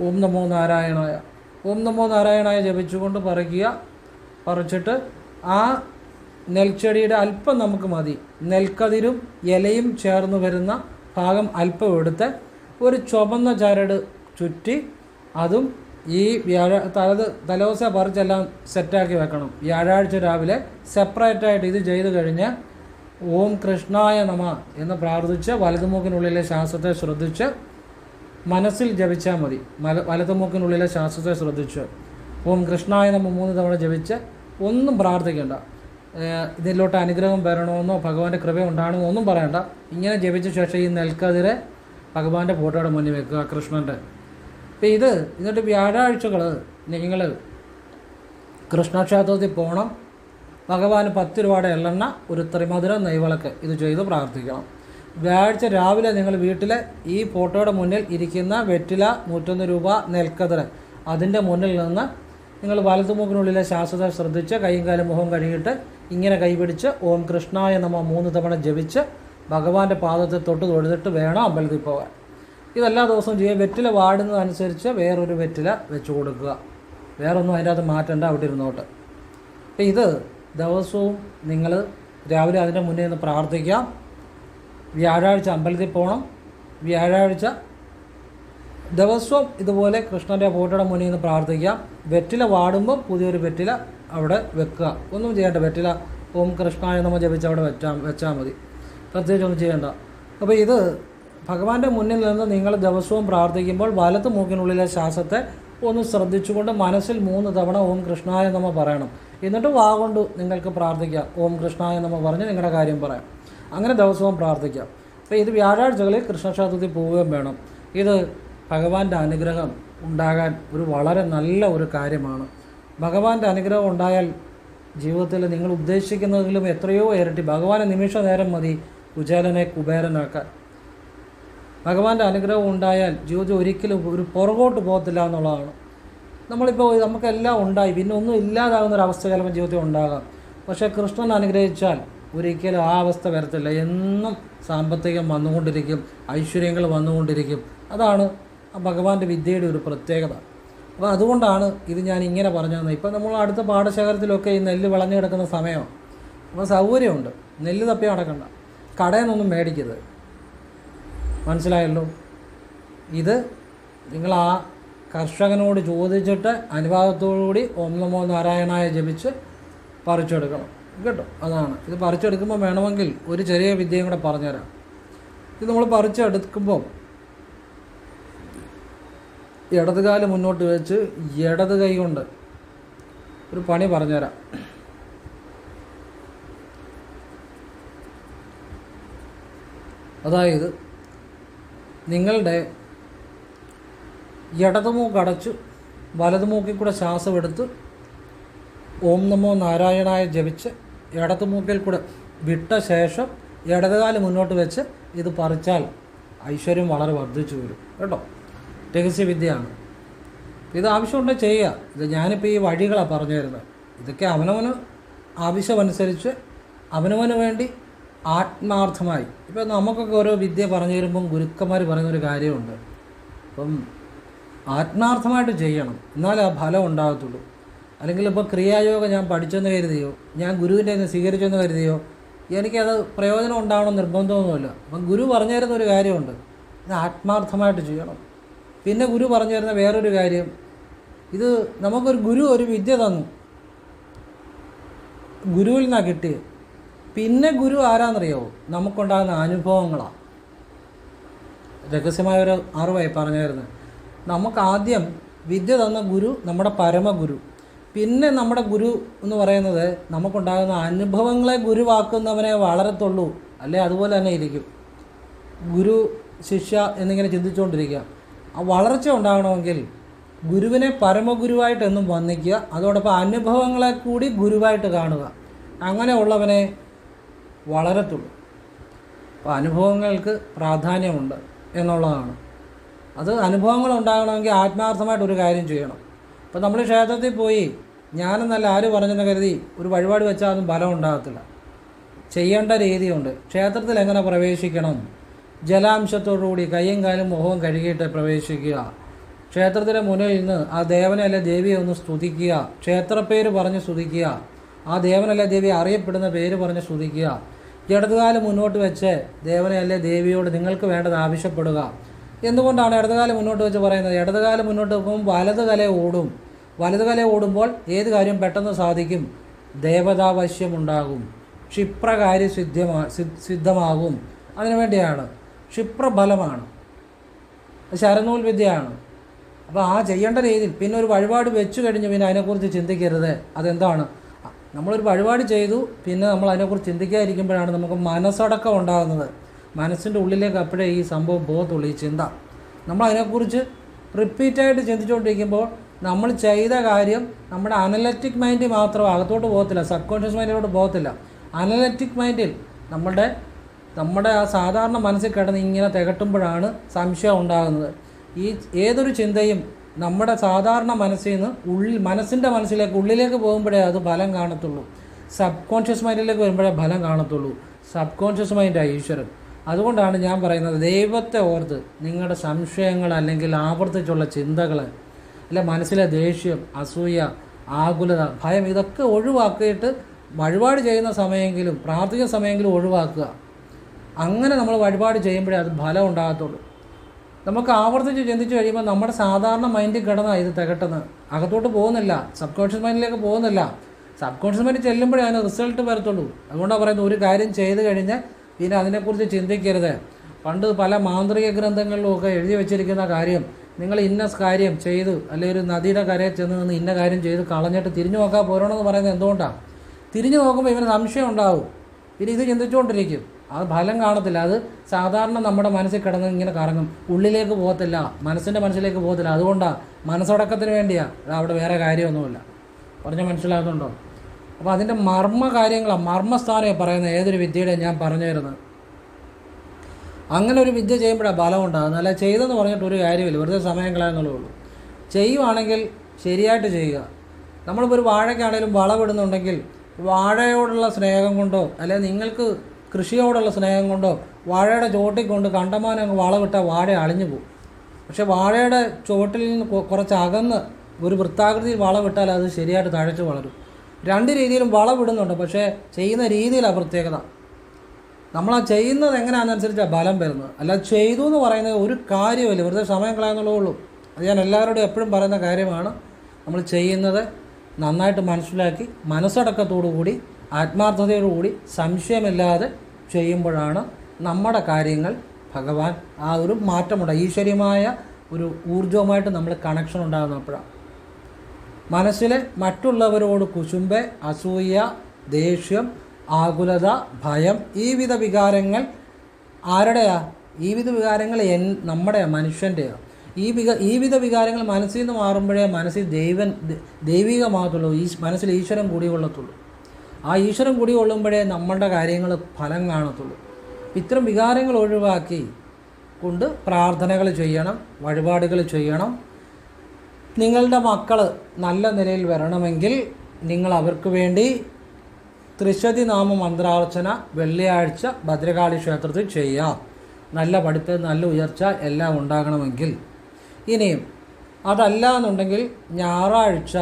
ഓം നമോ നാരായണായ. ഓം നമോ നാരായണായ ജപിച്ചുകൊണ്ട് പറിക്കുക പറിച്ചിട്ട് ആ നെൽച്ചെടിയുടെ അല്പം നമുക്ക് മതി. നെൽക്കതിരും ഇലയും ചേർന്ന് വരുന്ന ഭാഗം അല്പം എടുത്ത് ഒരു ചുവന്ന ചരട് ചുറ്റി അതും ഈ വ്യാഴ തലത് തലേദിവസം പറിച്ചെല്ലാം സെറ്റാക്കി വെക്കണം. വ്യാഴാഴ്ച രാവിലെ സെപ്പറേറ്റായിട്ട് ഇത് ചെയ്ത് കഴിഞ്ഞ് ഓം കൃഷ്ണായ നമ എന്ന് പ്രാർത്ഥിച്ച് വലതുമൂക്കിനുള്ളിലെ ശ്വാസത്തെ ശ്രദ്ധിച്ച് മനസ്സിൽ ജപിച്ചാൽ മതി. മല വലതുമൂക്കിനുള്ളിലെ ശ്വാസത്തെ ശ്രദ്ധിച്ച്. ഓം കൃഷ്ണായ നമ മൂന്ന് തവണ ജപിച്ച് ഒന്നും പ്രാർത്ഥിക്കേണ്ട. ഇതിലോട്ട് അനുഗ്രഹം വരണമെന്നോ ഭഗവാന്റെ കൃപ ഉണ്ടാകണമെന്നോ ഒന്നും പറയണ്ട. ഇങ്ങനെ ജപിച്ച ശേഷം ഈ നെൽക്കതിരെ ഭഗവാന്റെ ഫോട്ടോയുടെ മുന്നിൽ വെക്കുക കൃഷ്ണന്റെ അപ്പം ഇത് എന്നിട്ട് വ്യാഴാഴ്ചകൾ നിങ്ങൾ കൃഷ്ണക്ഷേത്രത്തിൽ പോകണം ഭഗവാന് പത്ത് രൂപയുടെ എള്ളെണ്ണ ഒരു ത്രിമധുരം നെയ്വിളക്ക് ഇത് ചെയ്ത് പ്രാർത്ഥിക്കണം. വ്യാഴാഴ്ച രാവിലെ നിങ്ങൾ വീട്ടിൽ ഈ ഫോട്ടോയുടെ മുന്നിൽ ഇരിക്കുന്ന വെറ്റില നൂറ്റൊന്ന് രൂപ നെൽക്കതിര് അതിന്റെ മുന്നിൽ നിന്ന് നിങ്ങൾ വലതുമുഖിനുള്ളിലെ ശ്വാസത്തെ ശ്രദ്ധിച്ച് കൈയും കാലും മുഖം കഴുകിയിട്ട് ഇങ്ങനെ കൈപിടിച്ച് ഓം കൃഷ്ണായ എന്ന മൂന്ന് തവണ ജപിച്ച് ഭഗവാന്റെ പാദത്തെ തൊട്ട് തൊഴുതിട്ട് വേണം അമ്പലത്തിൽ പോകാൻ. ഇതെല്ലാ ദിവസവും ചെയ്യുക. വെറ്റില വാടുന്നതനുസരിച്ച് വേറൊരു വെറ്റില വെച്ച് കൊടുക്കുക. വേറൊന്നും അതിനകത്ത് മാറ്റണ്ട അവിടെ ഇരുന്നോട്ട്. അപ്പം ഇത് ദിവസവും നിങ്ങൾ രാവിലെ അതിന്റെ മുന്നേ ഒന്ന് പ്രാർത്ഥിക്കാം. വ്യാഴാഴ്ച അമ്പലത്തിൽ പോകണം വ്യാഴാഴ്ച ദിവസവും ഇതുപോലെ കൃഷ്ണന്റെ ഫോട്ടോയുടെ മുന്നേ നിന്ന് പ്രാർത്ഥിക്കാം. വെറ്റില വാടുമ്പോൾ പുതിയൊരു വെറ്റില അവിടെ വെക്കുക. ഒന്നും ചെയ്യേണ്ട വെറ്റില ഓം കൃഷ്ണായ നമ്മൾ ജപിച്ച് അവിടെ വെച്ചാൽ വെച്ചാൽ മതി. പ്രത്യേകിച്ച് ഒന്നും ചെയ്യേണ്ട. അപ്പോൾ ഇത് ഭഗവാന്റെ മുന്നിൽ നിന്ന് നിങ്ങൾ ദിവസവും പ്രാർത്ഥിക്കുമ്പോൾ വലത്ത് മൂക്കിനുള്ളിലെ ശ്വാസത്തെ ഒന്ന് ശ്രദ്ധിച്ചുകൊണ്ട് മനസ്സിൽ മൂന്ന് തവണ ഓം കൃഷ്ണായ നമ പറയണം. എന്നിട്ട് വാ കൊണ്ട് നിങ്ങൾക്ക് പ്രാർത്ഥിക്കാം. ഓം കൃഷ്ണായ നമ പറഞ്ഞ് നിങ്ങളുടെ കാര്യം പറയാം. അങ്ങനെ ദിവസവും പ്രാർത്ഥിക്കാം. അപ്പോൾ ഇത് വ്യാഴാഴ്ചകളിൽ കൃഷ്ണക്ഷേത്രത്തിൽ പോവുകയും വേണം. ഇത് ഭഗവാന്റെ അനുഗ്രഹം ഉണ്ടാകാൻ ഒരു വളരെ നല്ല ഒരു കാര്യമാണ്. ഭഗവാന്റെ അനുഗ്രഹം ഉണ്ടായാൽ ജീവിതത്തിൽ നിങ്ങൾ ഉദ്ദേശിക്കുന്നതിലും എത്രയോ ഇരട്ടി. ഭഗവാനെ നിമിഷ നേരം മതി കുചേലനെ കുബേരനാക്കാൻ. ഭഗവാന്റെ അനുഗ്രഹം ഉണ്ടായാൽ ജീവിതം ഒരിക്കലും ഒരു പുറകോട്ട് പോകത്തില്ല എന്നുള്ളതാണ്. നമ്മളിപ്പോൾ നമുക്കെല്ലാം ഉണ്ടായി പിന്നെ ഒന്നും ഇല്ലാതാകുന്ന ഒരു അവസ്ഥ ചിലപ്പോൾ ജീവിതത്തിൽ ഉണ്ടാകാം. പക്ഷേ കൃഷ്ണൻ അനുഗ്രഹിച്ചാൽ ഒരിക്കലും ആ അവസ്ഥ വരത്തില്ല. എന്നും സാമ്പത്തികം വന്നുകൊണ്ടിരിക്കും ഐശ്വര്യങ്ങൾ വന്നുകൊണ്ടിരിക്കും. അതാണ് ഭഗവാന്റെ വിദ്യയുടെ ഒരു പ്രത്യേകത. അപ്പോൾ അതുകൊണ്ടാണ് ഇത് ഞാൻ ഇങ്ങനെ പറഞ്ഞു തന്നത് ഇപ്പം നമ്മൾ അടുത്ത പാടശേഖരത്തിലൊക്കെ ഈ നെല്ല് വിളഞ്ഞു കിടക്കുന്ന സമയമാണ് അപ്പോൾ സൗകര്യമുണ്ട്. നെല്ല് തപ്പി നടക്കണ്ട. കടയിൽ നിന്നൊന്നും മേടിക്കരുത്. മനസ്സിലായല്ലോ? ഇത് നിങ്ങൾ ആ കർഷകനോട് ചോദിച്ചിട്ട് അനുവാദത്തോടുകൂടി ഓം നമോ നാരായണായ ജപിച്ച് പറിച്ചെടുക്കണം. കേട്ടോ? അതാണ്. ഇത് പറിച്ചെടുക്കുമ്പോൾ വേണമെങ്കിൽ ഒരു ചെറിയ വിദ്യയും കൂടെ പറഞ്ഞുതരാം. ഇത് നമ്മൾ പറിച്ചെടുക്കുമ്പോൾ ഇടത് കാൽ മുന്നോട്ട് വെച്ച് ഇടത് കൈ കൊണ്ട് ഒരു പണി പറഞ്ഞുതരാം. അതായത് നിങ്ങളുടെ ഇടതുമൂക്ക് അടച്ചു വലതുമൂക്കിൽ കൂടെ ശ്വാസം എടുത്ത് ഓം നമോ നാരായണായ ജപിച്ച് ഇടതുമൂക്കിൽ കൂടെ വിട്ട ശേഷം ഇടതുകാൽ മുന്നോട്ട് വെച്ച് ഇത് പറിച്ചാൽ ഐശ്വര്യം വളരെ വർദ്ധിച്ചു വരും. കേട്ടോ? രഹസ്യവിദ്യയാണ്. ഇത് ആവശ്യമുണ്ടെങ്കിൽ ചെയ്യുക. ഇത് ഞാനിപ്പോൾ ഈ വഴികളാണ് പറഞ്ഞു തരുന്നത് ഇതൊക്കെ അവനവന് ആവശ്യമനുസരിച്ച് അവനവന് വേണ്ടി ആത്മാർത്ഥമായി. ഇപ്പം നമുക്കൊക്കെ ഓരോ വിദ്യ പറഞ്ഞു തരുമ്പം ഗുരുക്കന്മാർ പറയുന്നൊരു കാര്യമുണ്ട്. അപ്പം ആത്മാർത്ഥമായിട്ട് ചെയ്യണം. എന്നാലേ ആ ഫലം ഉണ്ടാകത്തുള്ളൂ. അല്ലെങ്കിൽ ഇപ്പോൾ ക്രിയായോഗം ഞാൻ പഠിച്ചെന്ന് കരുതിയോ ഞാൻ ഗുരുവിന്റെ നിന്ന് സ്വീകരിച്ചെന്ന് കരുതിയോ എനിക്കത് പ്രയോജനം ഉണ്ടാവണം നിർബന്ധമൊന്നുമില്ല. അപ്പം ഗുരു പറഞ്ഞു തരുന്ന ഒരു കാര്യമുണ്ട്. ഇത് ആത്മാർത്ഥമായിട്ട് ചെയ്യണം. പിന്നെ ഗുരു പറഞ്ഞു തരുന്ന വേറൊരു കാര്യം ഇത് നമുക്കൊരു ഗുരു ഒരു വിദ്യ തന്നു. ഗുരുവിൽ നിന്നാണ് കിട്ടിയത്. പിന്നെ ഗുരു ആരാന്നറിയോ? നമുക്കുണ്ടാകുന്ന അനുഭവങ്ങളാണ് രഹസ്യമായ ഒരു അറിവായി പറഞ്ഞു തരുന്നത് നമുക്ക് ആദ്യം വിദ്യ തന്ന ഗുരു നമ്മുടെ പരമഗുരു. പിന്നെ നമ്മുടെ ഗുരു എന്ന് പറയുന്നത് നമുക്കുണ്ടാകുന്ന അനുഭവങ്ങളെ ഗുരുവാക്കുന്നവനെ വളരത്തുള്ളൂ. അല്ലെ? അതുപോലെ തന്നെ ഇരിക്കും. ഗുരു ശിഷ്യ എന്നിങ്ങനെ ചിന്തിച്ചുകൊണ്ടിരിക്കുക. ആ വളർച്ച ഉണ്ടാകണമെങ്കിൽ ഗുരുവിനെ പരമഗുരുവായിട്ട് എന്നും വന്നിക്കുക. അതോടൊപ്പം അനുഭവങ്ങളെ കൂടി ഗുരുവായിട്ട് കാണുക. അങ്ങനെയുള്ളവനെ വളരത്തുള്ളൂ. അപ്പോൾ അനുഭവങ്ങൾക്ക് പ്രാധാന്യമുണ്ട് എന്നുള്ളതാണ്. അത് അനുഭവങ്ങൾ ഉണ്ടാകണമെങ്കിൽ ആത്മാർത്ഥമായിട്ട് ഒരു കാര്യം ചെയ്യണം. അപ്പോൾ നമ്മൾ ക്ഷേത്രത്തിൽ പോയി ഞാനെന്നല്ല ആര് പറഞ്ഞെന്ന് കരുതി ഒരു വഴിപാട് വെച്ചാൽ അതും ഫലം ഉണ്ടാകത്തില്ല. ചെയ്യേണ്ട രീതിയുണ്ട്. ക്ഷേത്രത്തിൽ എങ്ങനെ പ്രവേശിക്കണം? ജലാംശത്തോടുകൂടി കയ്യും കാലും മുഖവും കഴുകിയിട്ട് പ്രവേശിക്കുക. ക്ഷേത്രത്തിന്റെ മുന്നിൽ നിന്ന് ആ ദേവനെ അല്ലെ ദേവിയെ ഒന്ന് സ്തുതിക്കുക. ക്ഷേത്രപ്പേര് പറഞ്ഞ് സ്തുതിക്കുക. ആ ദേവനല്ല ദേവി അറിയപ്പെടുന്ന പേര് പറഞ്ഞ് സ്തുതിക്കുക. ഇടതുകാലം മുന്നോട്ട് വെച്ച് ദേവനെ അല്ലെ ദേവിയോട് നിങ്ങൾക്ക് വേണ്ടത് ആവശ്യപ്പെടുക. എന്തുകൊണ്ടാണ് ഇടതുകാലം മുന്നോട്ട് വെച്ച് പറയുന്നത്? ഇടതുകാലം മുന്നോട്ട് വെക്കുമ്പോൾ വലത് കല ഓടും. വലത് കല ഓടുമ്പോൾ ഏത് കാര്യം പെട്ടെന്ന് സാധിക്കും? ദേവതാവശ്യമുണ്ടാകും. ക്ഷിപ്രകാര്യ സിദ്ധ്യമാ സിദ്- സിദ്ധമാകും. അതിനുവേണ്ടിയാണ് ക്ഷിപ്രബലമാണ്. ശരനൂൽ വിദ്യയാണ്. അപ്പോൾ ആ ചെയ്യേണ്ട രീതിയിൽ പിന്നെ ഒരു വഴിപാട് വെച്ചു കഴിഞ്ഞ് പിന്നെ അതിനെക്കുറിച്ച് ചിന്തിക്കരുത്. അതെന്താണ്? നമ്മളൊരു വഴിപാട് ചെയ്തു പിന്നെ നമ്മൾ അതിനെക്കുറിച്ച് ചിന്തിക്കാതിരിക്കുമ്പോഴാണ് നമുക്ക് മനസ്സടക്കം ഉണ്ടാകുന്നത്. മനസ്സിന്റെ ഉള്ളിലേക്ക് അപ്പോഴേ ഈ സംഭവം പോകത്തുള്ളൂ ഈ ചിന്ത. നമ്മൾ അതിനെക്കുറിച്ച് റിപ്പീറ്റായിട്ട് ചിന്തിച്ചുകൊണ്ടിരിക്കുമ്പോൾ നമ്മൾ ചെയ്ത കാര്യം നമ്മുടെ അനലറ്റിക് മൈൻഡ് മാത്രം അകത്തോട്ട് പോകത്തില്ല സബ് കോൺഷ്യസ് മൈൻഡിലോട്ട് പോകത്തില്ല. അനലറ്റിക് മൈൻഡിൽ നമ്മുടെ നമ്മുടെ ആ സാധാരണ മനസ്സിൽ കിടന്ന് ഇങ്ങനെ തികട്ടുമ്പോഴാണ് സംശയം ഉണ്ടാകുന്നത്. ഈ ഏതൊരു ചിന്തയും നമ്മുടെ സാധാരണ മനസ്സിൽ നിന്ന് ഉള്ളിൽ മനസ്സിന്റെ മനസ്സിലേക്ക് ഉള്ളിലേക്ക് പോകുമ്പോഴേ അത് ഫലം കാണത്തുള്ളൂ. സബ് കോൺഷ്യസ് മൈൻഡിലേക്ക് വരുമ്പോഴേ ഫലം കാണത്തുള്ളൂ. സബ് കോൺഷ്യസ് മൈൻഡാണ് ഈശ്വരൻ. അതുകൊണ്ടാണ് ഞാൻ പറയുന്നത് ദൈവത്തെ ഓർത്ത് നിങ്ങളുടെ സംശയങ്ങൾ അല്ലെങ്കിൽ ആവർത്തിച്ചുള്ള ചിന്തകൾ അല്ലെ മനസ്സിലെ ദേഷ്യം അസൂയ ആകുലത ഭയം ഇതൊക്കെ ഒഴിവാക്കിയിട്ട് വഴിപാട് ചെയ്യുന്ന സമയമെങ്കിലും പ്രാർത്ഥിക്കുന്ന സമയമെങ്കിലും ഒഴിവാക്കുക. അങ്ങനെ നമ്മൾ വഴിപാട് ചെയ്യുമ്പോഴേ അത് ഫലം ഉണ്ടാകത്തുള്ളൂ. നമുക്ക് ആവർത്തിച്ച് ചിന്തിച്ച് കഴിയുമ്പോൾ നമ്മുടെ സാധാരണ മൈൻഡിൽ ഘടന ഇത് തികട്ടുന്നത്. അകത്തോട്ട് പോകുന്നില്ല. സബ് കോൺഷ്യസ് മൈൻഡിലേക്ക് പോകുന്നില്ല. സബ് കോൺഷ്യസ് മൈൻഡ് ചെല്ലുമ്പോഴേ അതിന് റിസൾട്ട് വരത്തുള്ളൂ. അതുകൊണ്ടാണ് പറയുന്നത് ഒരു കാര്യം ചെയ്ത് കഴിഞ്ഞാൽ പിന്നെ അതിനെക്കുറിച്ച് ചിന്തിക്കരുത്. പണ്ട് പല മാന്ത്രിക ഗ്രന്ഥങ്ങളിലും ഒക്കെ എഴുതി വെച്ചിരിക്കുന്ന കാര്യം നിങ്ങൾ ഇന്ന കാര്യം ചെയ്തു അല്ലെങ്കിൽ ഒരു നദിയുടെ കരയിൽ ചെന്ന് നിന്ന് ഇന്ന കാര്യം ചെയ്ത് കളഞ്ഞിട്ട് തിരിഞ്ഞു നോക്കാൻ പോരണമെന്ന് പറയുന്നത് എന്തുകൊണ്ടാണ് തിരിഞ്ഞു നോക്കുമ്പോൾ ഇവന് സംശയം ഉണ്ടാവും. പിന്നെ ഇത് ചിന്തിച്ചുകൊണ്ടിരിക്കും അത് ഫലം കാണത്തില്ല. അത് സാധാരണ നമ്മുടെ മനസ്സിൽ കിടന്ന് ഇങ്ങനെ കറങ്ങും. ഉള്ളിലേക്ക് പോകത്തില്ല. മനസ്സിന്റെ മനസ്സിലേക്ക് പോകത്തില്ല. അതുകൊണ്ടാണ് മനസ്സടക്കത്തിന് വേണ്ടിയാണ് അവിടെ വേറെ കാര്യമൊന്നുമില്ല. പറഞ്ഞ മനസ്സിലാകുന്നുണ്ടോ? അപ്പോൾ അതിന്റെ മർമ്മ കാര്യങ്ങളാണ് മർമ്മസ്ഥാനം പറയുന്നത് ഏതൊരു വിദ്യയുടെ ഞാൻ പറഞ്ഞു തരുന്നത് അങ്ങനെ ഒരു വിദ്യ ചെയ്യുമ്പോഴാണ് ബലം ഉണ്ടാകുന്നത് അല്ല ചെയ്തെന്ന് പറഞ്ഞിട്ട് ഒരു കാര്യമില്ല. വെറുതെ സമയം കളയാന്നുള്ളേ ചെയ്യുവാണെങ്കിൽ ശരിയായിട്ട് ചെയ്യുക. നമ്മളിപ്പോൾ ഒരു വാഴയ്ക്കാണെങ്കിലും വളമിടുന്നുണ്ടെങ്കിൽ വാഴയോടുള്ള സ്നേഹം കൊണ്ടോ അല്ലെങ്കിൽ നിങ്ങൾക്ക് കൃഷിയോടുള്ള സ്നേഹം കൊണ്ടോ വാഴയുടെ ചോട്ടിൽ കൊണ്ട് കണ്ടമാനം വളമിട്ടാൽ വാഴ അളിഞ്ഞു പോകും പക്ഷെ വാഴയുടെ ചോട്ടിൽ നിന്ന് കുറച്ച് അകന്ന് ഒരു വൃത്താകൃതിയിൽ വളവിട്ടാൽ അത് ശരിയായിട്ട് തഴച്ച് വളരും. രണ്ട് രീതിയിലും വളവിടുന്നുണ്ട് പക്ഷേ ചെയ്യുന്ന രീതിയിലാണ് പ്രത്യേകത. നമ്മൾ ആ ചെയ്യുന്നത് എങ്ങനെയാണെന്നനുസരിച്ചാണ് ബലം വരുന്നത്. അല്ല ചെയ്തു എന്ന് പറയുന്നത് ഒരു കാര്യമല്ല വെറുതെ സമയം കളയാന്നുള്ളേ ഉള്ളൂ. അത് ഞാൻ എല്ലാവരോടും എപ്പോഴും പറയുന്ന കാര്യമാണ്. നമ്മൾ ചെയ്യുന്നത് നന്നായിട്ട് മനസ്സിലാക്കി മനസ്സടക്കത്തോടു കൂടി ആത്മാർത്ഥതയോടുകൂടി സംശയമില്ലാതെ ചെയ്യുമ്പോഴാണ് നമ്മുടെ കാര്യങ്ങൾ ഭഗവാൻ ആ ഒരു മാറ്റമുണ്ട് ഈശ്വര്യമായ ഒരു ഊർജവുമായിട്ട് നമ്മൾ കണക്ഷൻ ഉണ്ടാകുന്ന ഉണ്ടാകുന്നപ്പോഴാണ് മനസ്സിലെ മറ്റുള്ളവരോട് കുശുമ്പ് അസൂയ ദേഷ്യം ആകുലത ഭയം ഈ വിധ വികാരങ്ങൾ ആരുടെയാ? ഈ വിധ വികാരങ്ങൾ എൻ നമ്മുടെ മനുഷ്യന്റെയാണ് ഈ വിക ഈ വിധ വികാരങ്ങൾ മനസ്സിൽ നിന്ന് മാറുമ്പോഴേ മനസ്സിൽ ദൈവൻ ദൈവികമാകത്തുള്ളൂ ഈ മനസ്സിൽ ഈശ്വരൻ കുടികൊള്ളത്തുള്ളൂ ആ ഈശ്വരൻ കുടികൊള്ളുമ്പോഴേ നമ്മളുടെ കാര്യങ്ങൾ ഫലം കാണത്തുള്ളൂ. ഇത്തരം വികാരങ്ങൾ ഒഴിവാക്കി കൊണ്ട് പ്രാർത്ഥനകൾ ചെയ്യണം വഴിപാടുകൾ ചെയ്യണം. നിങ്ങളുടെ മക്കൾ നല്ല നിലയിൽ വരണമെങ്കിൽ നിങ്ങൾ അവർക്ക് വേണ്ടി ത്രിശതി നാമ മന്ത്രാർച്ചന വെള്ളിയാഴ്ച ഭദ്രകാളി ക്ഷേത്രത്തിൽ ചെയ്യാം നല്ല പഠിപ്പ് നല്ല ഉയർച്ച എല്ലാം ഉണ്ടാകണമെങ്കിൽ. ഇനിയും അതല്ല എന്നുണ്ടെങ്കിൽ ഞായറാഴ്ച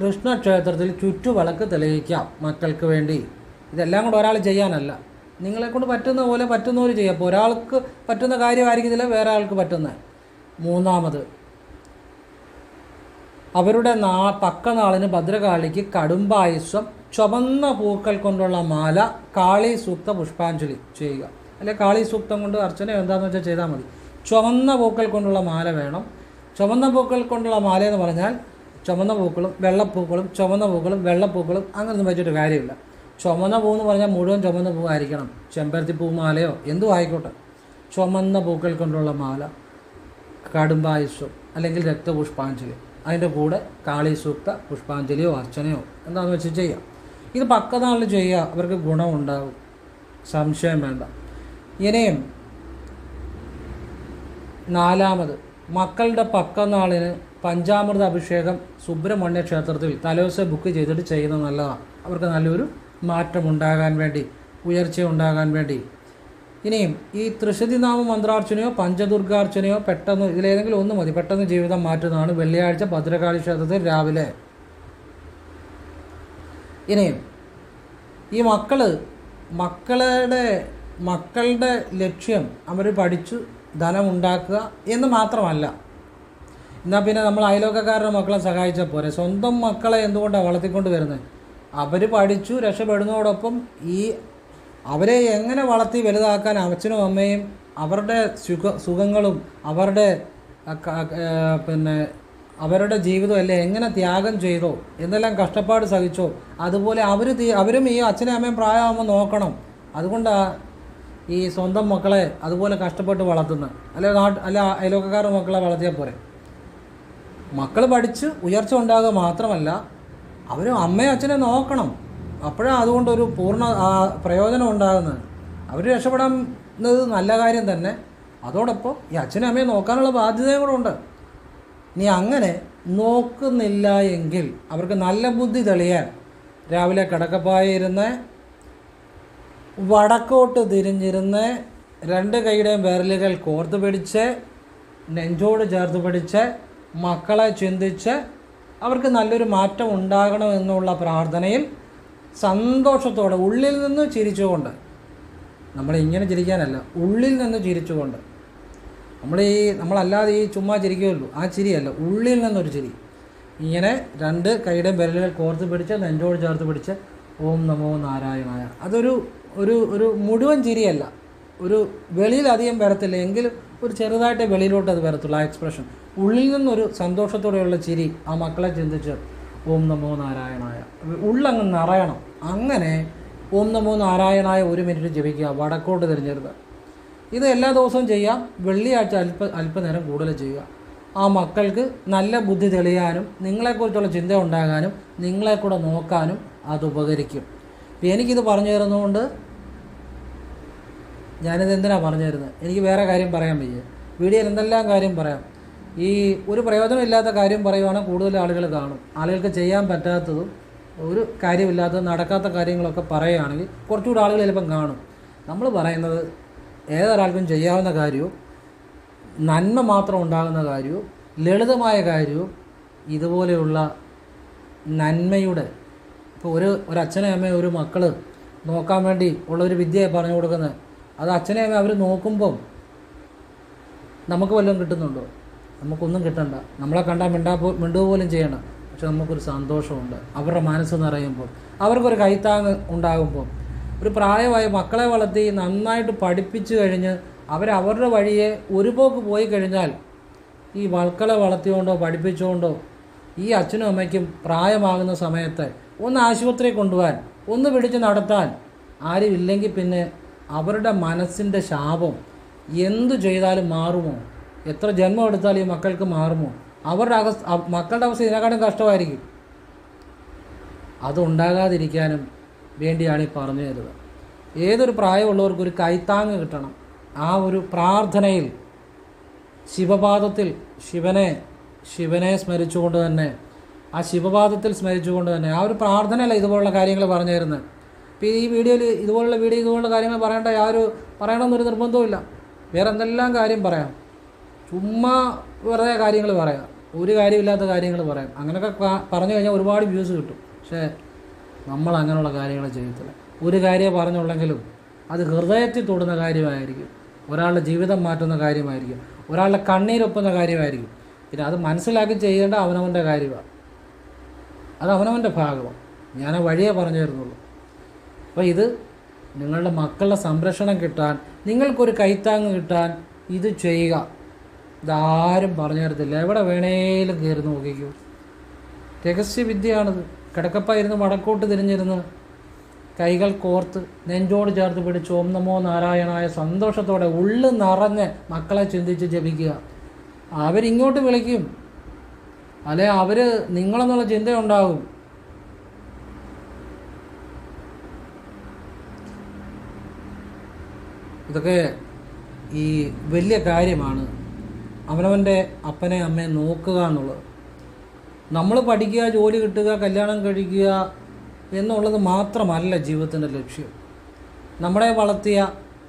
കൃഷ്ണക്ഷേത്രത്തിൽ ചുറ്റുവിളക്ക് തെളിയിക്കാം മക്കൾക്ക് വേണ്ടി. ഇതെല്ലാം കൂടെ ഒരാൾ ചെയ്യാനല്ല. നിങ്ങളെക്കൊണ്ട് പറ്റുന്ന പോലെ പറ്റുന്നവർ ചെയ്യാം. അപ്പോൾ ഒരാൾക്ക് പറ്റുന്ന കാര്യമായിരിക്കുന്നില്ല വേറെ ആൾക്ക് പറ്റുന്ന. മൂന്നാമത് അവരുടെ നാ പക്കനാളിന് ഭദ്രകാളിക്ക് കടുംബായുസ്വം ചുവന്ന പൂക്കൾ കൊണ്ടുള്ള മാല കാളി സൂക്ത പുഷ്പാഞ്ജലി ചെയ്യുക. അല്ലെ കാളി സൂക്തം കൊണ്ട് അർച്ചന എന്താണെന്ന് വെച്ചാൽ ചെയ്താൽ മതി. ചുവന്ന പൂക്കൾ കൊണ്ടുള്ള മാല വേണം. ചുവന്ന പൂക്കൾ കൊണ്ടുള്ള മാല എന്ന് പറഞ്ഞാൽ ചുവന്ന പൂക്കളും വെള്ളപ്പൂക്കളും ചുമന്ന പൂക്കളും വെള്ളപ്പൂക്കളും അങ്ങനൊന്നും വെച്ചിട്ട് കാര്യമില്ല. ചുമന്ന പൂ എന്ന് പറഞ്ഞാൽ മുഴുവൻ ചുമന്ന പൂവായിരിക്കണം ചെമ്പരത്തി പൂമാലയോ എന്തും ആയിക്കോട്ടെ. ചുമന്ന പൂക്കൾ കൊണ്ടുള്ള മാല കടുംബായുസ്സും അല്ലെങ്കിൽ രക്തപുഷ്പാഞ്ജലി അതിന്റെ കൂടെ കാളി സൂക്ത പുഷ്പാഞ്ജലിയോ അർച്ചനയോ എന്താണെന്ന് വെച്ച് ചെയ്യാം. ഇത് പക്കനാളിൽ ചെയ്യുക അവർക്ക് ഗുണമുണ്ടാകും. സംശയം വേണ്ട. ഇനിയും നാലാമത് മക്കളുടെ പക്കനാളിന് പഞ്ചാമൃത അഭിഷേകം സുബ്രഹ്മണ്യ ക്ഷേത്രത്തിൽ തലേദിവസം ബുക്ക് ചെയ്തിട്ട് ചെയ്യുന്നത് നല്ലതാണ് അവർക്ക് നല്ലൊരു മാറ്റം ഉണ്ടാകാൻ വേണ്ടി ഉയർച്ച ഉണ്ടാകാൻ വേണ്ടി. ഇനിയും ഈ ത്രിശതിനാമ മന്ത്രാർച്ചനയോ പഞ്ചദുർഗാർച്ചനയോ പെട്ടെന്ന് ഇതിലേതെങ്കിലും ഒന്ന് മതി. പെട്ടെന്ന് ജീവിതം മാറ്റുന്നതാണ് വെള്ളിയാഴ്ച ഭദ്രകാളി ക്ഷേത്രത്തിൽ രാവിലെ. ഇനിയും ഈ മക്കൾ മക്കളുടെ മക്കളുടെ ലക്ഷ്യം അവർ പഠിച്ചു ധനം ഉണ്ടാക്കുക എന്ന് മാത്രമല്ല എന്നാൽ പിന്നെ നമ്മൾ അയലോക്കക്കാരുടെ മക്കളെ സഹായിച്ചാൽ പോരെ. സ്വന്തം മക്കളെ എന്തുകൊണ്ടാണ് വളർത്തിക്കൊണ്ട് വരുന്നത് അവർ പഠിച്ചു രക്ഷപ്പെടുന്നതോടൊപ്പം ഈ അവരെ എങ്ങനെ വളർത്തി വലുതാക്കാൻ അച്ഛനും അമ്മയും അവരുടെ സുഖ സുഖങ്ങളും അവരുടെ പിന്നെ അവരുടെ ജീവിതം അല്ലേ എങ്ങനെ ത്യാഗം ചെയ്തോ എന്തെല്ലാം കഷ്ടപ്പാട് സഹിച്ചോ അതുപോലെ അവർ അവരും ഈ അച്ഛനും അമ്മയും പ്രായമാകുമ്പോൾ നോക്കണം. അതുകൊണ്ടാണ് ഈ സ്വന്തം മക്കളെ അതുപോലെ കഷ്ടപ്പെട്ട് വളർത്തുന്നത് അല്ലെ നാട്ട് അല്ല അയലോക്കക്കാരുടെ മക്കളെ വളർത്തിയാൽ പോരെ? മക്കൾ പഠിച്ച് ഉയർച്ച ഉണ്ടാകുക മാത്രമല്ല അവർ അമ്മയും അച്ഛനെ നോക്കണം. അപ്പോഴാണ് അതുകൊണ്ടൊരു പൂർണ പ്രയോജനം ഉണ്ടാകുന്നത്. അവർ രക്ഷപ്പെടുന്നത് നല്ല കാര്യം തന്നെ. അതോടൊപ്പം ഈ അച്ഛനും അമ്മയെ നോക്കാനുള്ള ബാധ്യതയും കൂടെ ഉണ്ട്. നീ അങ്ങനെ നോക്കുന്നില്ല എങ്കിൽ അവർക്ക് നല്ല ബുദ്ധി തെളിയാൻ രാവിലെ കിടക്കപ്പായിരുന്ന വടക്കോട്ട് തിരിഞ്ഞിരുന്ന് രണ്ട് കൈയുടെയും വിരലുകൾ കോർത്ത് പിടിച്ച് നെഞ്ചോട് ചേർത്ത് പിടിച്ച് മക്കളെ ചിന്തിച്ച് അവർക്ക് നല്ലൊരു മാറ്റം ഉണ്ടാകണമെന്നുള്ള പ്രാർത്ഥനയിൽ സന്തോഷത്തോടെ ഉള്ളിൽ നിന്ന് ചിരിച്ചുകൊണ്ട് നമ്മൾ ഇങ്ങനെ ചിരിക്കാനല്ല ഉള്ളിൽ നിന്ന് ചിരിച്ചുകൊണ്ട് നമ്മൾ ഈ നമ്മളല്ലാതെ ഈ ചുമ്മാ ചിരിക്കുകയുള്ളൂ ആ ചിരിയല്ല ഉള്ളിൽ നിന്നൊരു ചിരി. ഇങ്ങനെ രണ്ട് കൈയുടെയും വിരലുകൾ കോർത്ത് പിടിച്ച് നെഞ്ചോട് ചേർത്ത് പിടിച്ച് ഓം നമോ നാരായണായ. അതൊരു ഒരു ഒരു മുഴുവൻ ചിരിയല്ല. ഒരു വെളിയിൽ അധികം വരത്തില്ല. എങ്കിലും ഒരു ചെറുതായിട്ട് വെളിയിലോട്ട് അത് വരത്തുള്ളൂ ആ എക്സ്പ്രഷൻ ഉള്ളിൽ നിന്നൊരു സന്തോഷത്തോടെയുള്ള ചിരി ആ മക്കളെ ചിന്തിച്ച് ഓം നമോ നാരായണായ. ഉള്ളങ്ങ് നിറയണം. അങ്ങനെ ഓം നമോ നാരായണായ ഒരു മിനിറ്റ് ജപിക്കുക വടക്കോട്ട് തിരഞ്ഞെടുത്ത് ഇത് എല്ലാ ദിവസവും ചെയ്യാം വെള്ളിയാഴ്ച അല്പ അല്പനേരം കൂടുതൽ ചെയ്യുക. ആ മക്കൾക്ക് നല്ല ബുദ്ധി തെളിയാനും നിങ്ങളെക്കുറിച്ചുള്ള ചിന്ത ഉണ്ടാകാനും നിങ്ങളെ കൂടെ നോക്കാനും അത് ഉപകരിക്കും. എനിക്കിത് പറഞ്ഞു തരുന്നതുകൊണ്ട് ഞാനിത് എന്തിനാണ് പറഞ്ഞു തരുന്നത് എനിക്ക് വേറെ കാര്യം പറയാൻ വയ്യ. വീഡിയോയിൽ എന്തെല്ലാം കാര്യം പറയാം? ഈ ഒരു പ്രയോജനമില്ലാത്ത കാര്യം പറയുവാണെങ്കിൽ കൂടുതൽ ആളുകൾ കാണും. ആളുകൾക്ക് ചെയ്യാൻ പറ്റാത്തതും ഒരു കാര്യമില്ലാത്തതും നടക്കാത്ത കാര്യങ്ങളൊക്കെ പറയുകയാണെങ്കിൽ കുറച്ചുകൂടി ആളുകൾ ചിലപ്പം കാണും. നമ്മൾ പറയുന്നത് ഏതൊരാൾക്കും ചെയ്യാവുന്ന കാര്യവും നന്മ മാത്രം ഉണ്ടാകുന്ന കാര്യവും ലളിതമായ കാര്യവും ഇതുപോലെയുള്ള നന്മയുടെ ഇപ്പോൾ ഒരു ഒരു അച്ഛനെ അമ്മയും ഒരു മക്കൾ നോക്കാൻ വേണ്ടി ഉള്ളൊരു വിദ്യയെ വിദ്യ പറഞ്ഞു കൊടുക്കുന്നത് അത് അച്ഛനെ അവർ നോക്കുമ്പം നമുക്ക് വല്ലതും കിട്ടുന്നുണ്ടോ? നമുക്കൊന്നും കിട്ടണ്ട. നമ്മളെ കണ്ടാൽ മിണ്ടാ പോ മിണ്ടുക പോലും ചെയ്യണം പക്ഷെ നമുക്കൊരു സന്തോഷമുണ്ട്. അവരുടെ മനസ്സെന്ന് നിറയുമ്പോൾ. അവർക്കൊരു കൈത്താങ് ഉണ്ടാകുമ്പോൾ. ഒരു പ്രായമായ മക്കളെ വളർത്തി നന്നായിട്ട് പഠിപ്പിച്ചു കഴിഞ്ഞ് അവരവരുടെ വഴിയെ ഒരു പോക്ക് പോയി കഴിഞ്ഞാൽ ഈ മക്കളെ വളർത്തിയോണ്ടോ പഠിപ്പിച്ചുകൊണ്ടോ ഈ അച്ഛനും അമ്മയ്ക്കും പ്രായമാകുന്ന സമയത്ത് ഒന്ന് ആശുപത്രിയിൽ കൊണ്ടുപോകാൻ ഒന്ന് പിടിച്ച് നടത്താൻ ആരും ഇല്ലെങ്കിൽ പിന്നെ അവരുടെ മനസ്സിന്റെ ശാപം എന്തു ചെയ്താലും മാറുമോ? എത്ര ജന്മം എടുത്താലും ഈ മക്കൾക്ക് മാറുമോ? അവരുടെ അവസ്ഥ അ- മക്കളുടെ അവസ്ഥ ഇതിനെക്കാളും കഷ്ടമായിരിക്കും. അതുണ്ടാകാതിരിക്കാനും വേണ്ടിയാണ് ഈ പറഞ്ഞു തരുന്നത്. ഏതൊരു പ്രായമുള്ളവർക്കും ഒരു കൈത്താങ്ങ് കിട്ടണം. ആ ഒരു പ്രാർത്ഥനയിൽ ശിവപാദത്തിൽ ശിവനെ ശിവനെ സ്മരിച്ചുകൊണ്ട് തന്നെ ആ ശിവപാദത്തിൽ സ്മരിച്ചുകൊണ്ട് തന്നെ ആ ഒരു പ്രാർത്ഥനയല്ല ഇതുപോലുള്ള കാര്യങ്ങൾ പറഞ്ഞു തരുന്നത്. ഇപ്പോൾ ഈ വീഡിയോയിൽ ഇതുപോലുള്ള വീഡിയോ ഇതുപോലുള്ള കാര്യങ്ങൾ പറയേണ്ട യാതൊരു പറയണമെന്നൊരു നിർബന്ധവുമില്ല. വേറെ എന്തെല്ലാം കാര്യം പറയാം. ചുമ്മാ വെറുതെ കാര്യങ്ങൾ പറയാം. ഒരു കാര്യമില്ലാത്ത കാര്യങ്ങൾ പറയാം. അങ്ങനെയൊക്കെ പറഞ്ഞു കഴിഞ്ഞാൽ ഒരുപാട് വ്യൂസ് കിട്ടും. പക്ഷേ നമ്മൾ അങ്ങനെയുള്ള കാര്യങ്ങൾ ചെയ്യത്തില്ല. ഒരു കാര്യം പറഞ്ഞുള്ളെങ്കിലും അത് ഹൃദയത്തിൽ തൊടുന്ന കാര്യമായിരിക്കും. ഒരാളുടെ ജീവിതം മാറ്റുന്ന കാര്യമായിരിക്കും. ഒരാളുടെ കണ്ണീരൊപ്പുന്ന കാര്യമായിരിക്കും. പിന്നെ അത് മനസ്സിലാക്കി ചെയ്യേണ്ട അവനവന്റെ കാര്യമാണ്. അത് അവനവന്റെ ഭാഗമാണ്. ഞാൻ ആ വഴിയേ പറഞ്ഞു തരുന്നുള്ളൂ. അപ്പോൾ ഇത് നിങ്ങളുടെ മക്കളുടെ സംരക്ഷണം കിട്ടാൻ നിങ്ങൾക്കൊരു കൈത്താങ് കിട്ടാൻ ഇത് ചെയ്യുക. ഇതാരും പറഞ്ഞു തരത്തില്ല. എവിടെ വേണേലും കയറി നോക്കിക്കൂ. രഹസ്യവിദ്യയാണിത് കിടക്കപ്പായിരുന്നു വടക്കോട്ട് തിരിഞ്ഞിരുന്ന്. കൈകൾ കോർത്ത് നെഞ്ചോട് ചേർത്ത് പിടിച്ച് ഓം നമോ നാരായണായ സന്തോഷത്തോടെ ഉള്ളു നിറഞ്ഞ് മക്കളെ ചിന്തിച്ച് ജപിക്കുക. അവരിങ്ങോട്ട് വിളിക്കും. അല്ലെ അവർ നിങ്ങളെന്നുള്ള ചിന്തയുണ്ടാകും. ഇതൊക്കെ ഈ വലിയ കാര്യമാണ്. അവനവന്റെ അപ്പനെ അമ്മയെ നോക്കുക എന്നുള്ളത്. നമ്മൾ പഠിക്കുക ജോലി കിട്ടുക കല്യാണം കഴിക്കുക എന്നുള്ളത് മാത്രമല്ല ജീവിതത്തിന്റെ ലക്ഷ്യം. നമ്മളെ വളർത്തിയ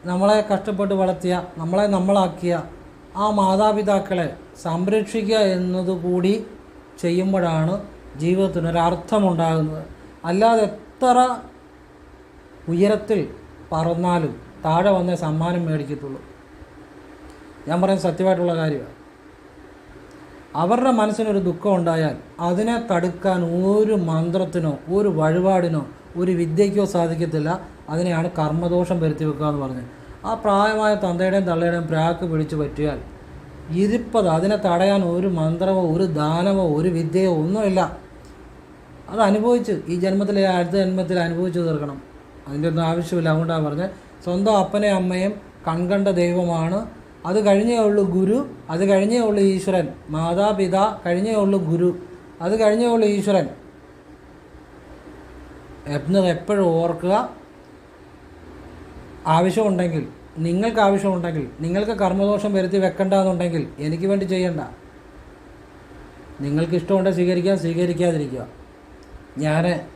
നമ്മളെ കഷ്ടപ്പെട്ട് വളർത്തിയ നമ്മളെ നമ്മളാക്കിയ ആ മാതാപിതാക്കളെ സംരക്ഷിക്കുക എന്നതുകൂടി ചെയ്യുമ്പോഴാണ് ജീവിതത്തിനൊരർത്ഥമുണ്ടാകുന്നത് അല്ലാതെ എത്ര ഉയരത്തിൽ പറന്നാലും താഴെ വന്നേ സമ്മാനം മേടിക്കത്തുള്ളൂ. ഞാൻ പറയുന്നത് സത്യമായിട്ടുള്ള കാര്യമാണ്. അവരുടെ മനസ്സിനൊരു ദുഃഖം ഉണ്ടായാൽ അതിനെ തടുക്കാൻ ഒരു മന്ത്രത്തിനോ ഒരു വഴിപാടിനോ ഒരു വിദ്യയ്ക്കോ സാധിക്കത്തില്ല. അതിനെയാണ് കർമ്മദോഷം വരുത്തി വെക്കുക എന്ന് പറഞ്ഞത്. ആ പ്രായമായ തന്തയുടെയും തള്ളയുടെയും പ്രാക്ക് പിടിച്ചു പറ്റിയാൽ ഇരിപ്പത് അതിനെ തടയാൻ ഒരു മന്ത്രമോ ഒരു ദാനമോ ഒരു വിദ്യയോ ഒന്നുമില്ല. അത് അനുഭവിച്ച് ഈ ജന്മത്തിലെ അടുത്ത ജന്മത്തിൽ അനുഭവിച്ചു തീർക്കണം. അതിന്റെ ഒന്നും ആവശ്യമില്ല. അതുകൊണ്ടാണ് പറഞ്ഞത് സ്വന്തം അപ്പനെ അമ്മയും കൺകണ്ട ദൈവമാണ്. അത് കഴിഞ്ഞേ ഉള്ളൂ ഗുരു അത് കഴിഞ്ഞേ ഉള്ളൂ ഈശ്വരൻ. മാതാപിത കഴിഞ്ഞേ ഉള്ളൂ ഗുരു അത് കഴിഞ്ഞേ ഉള്ളൂ ഈശ്വരൻ. എന്നത് എപ്പോഴും ഓർക്കുക ആവശ്യമുണ്ടെങ്കിൽ നിങ്ങൾക്ക് ആവശ്യമുണ്ടെങ്കിൽ നിങ്ങൾക്ക് കർമ്മദോഷം വരുത്തി വെക്കണ്ടെന്നുണ്ടെങ്കിൽ എനിക്ക് വേണ്ടി ചെയ്യണ്ട. നിങ്ങൾക്ക് ഇഷ്ടമുണ്ടെങ്കിൽ സ്വീകരിക്കാൻ സ്വീകരിക്കാതിരിക്കുക. ഞാൻ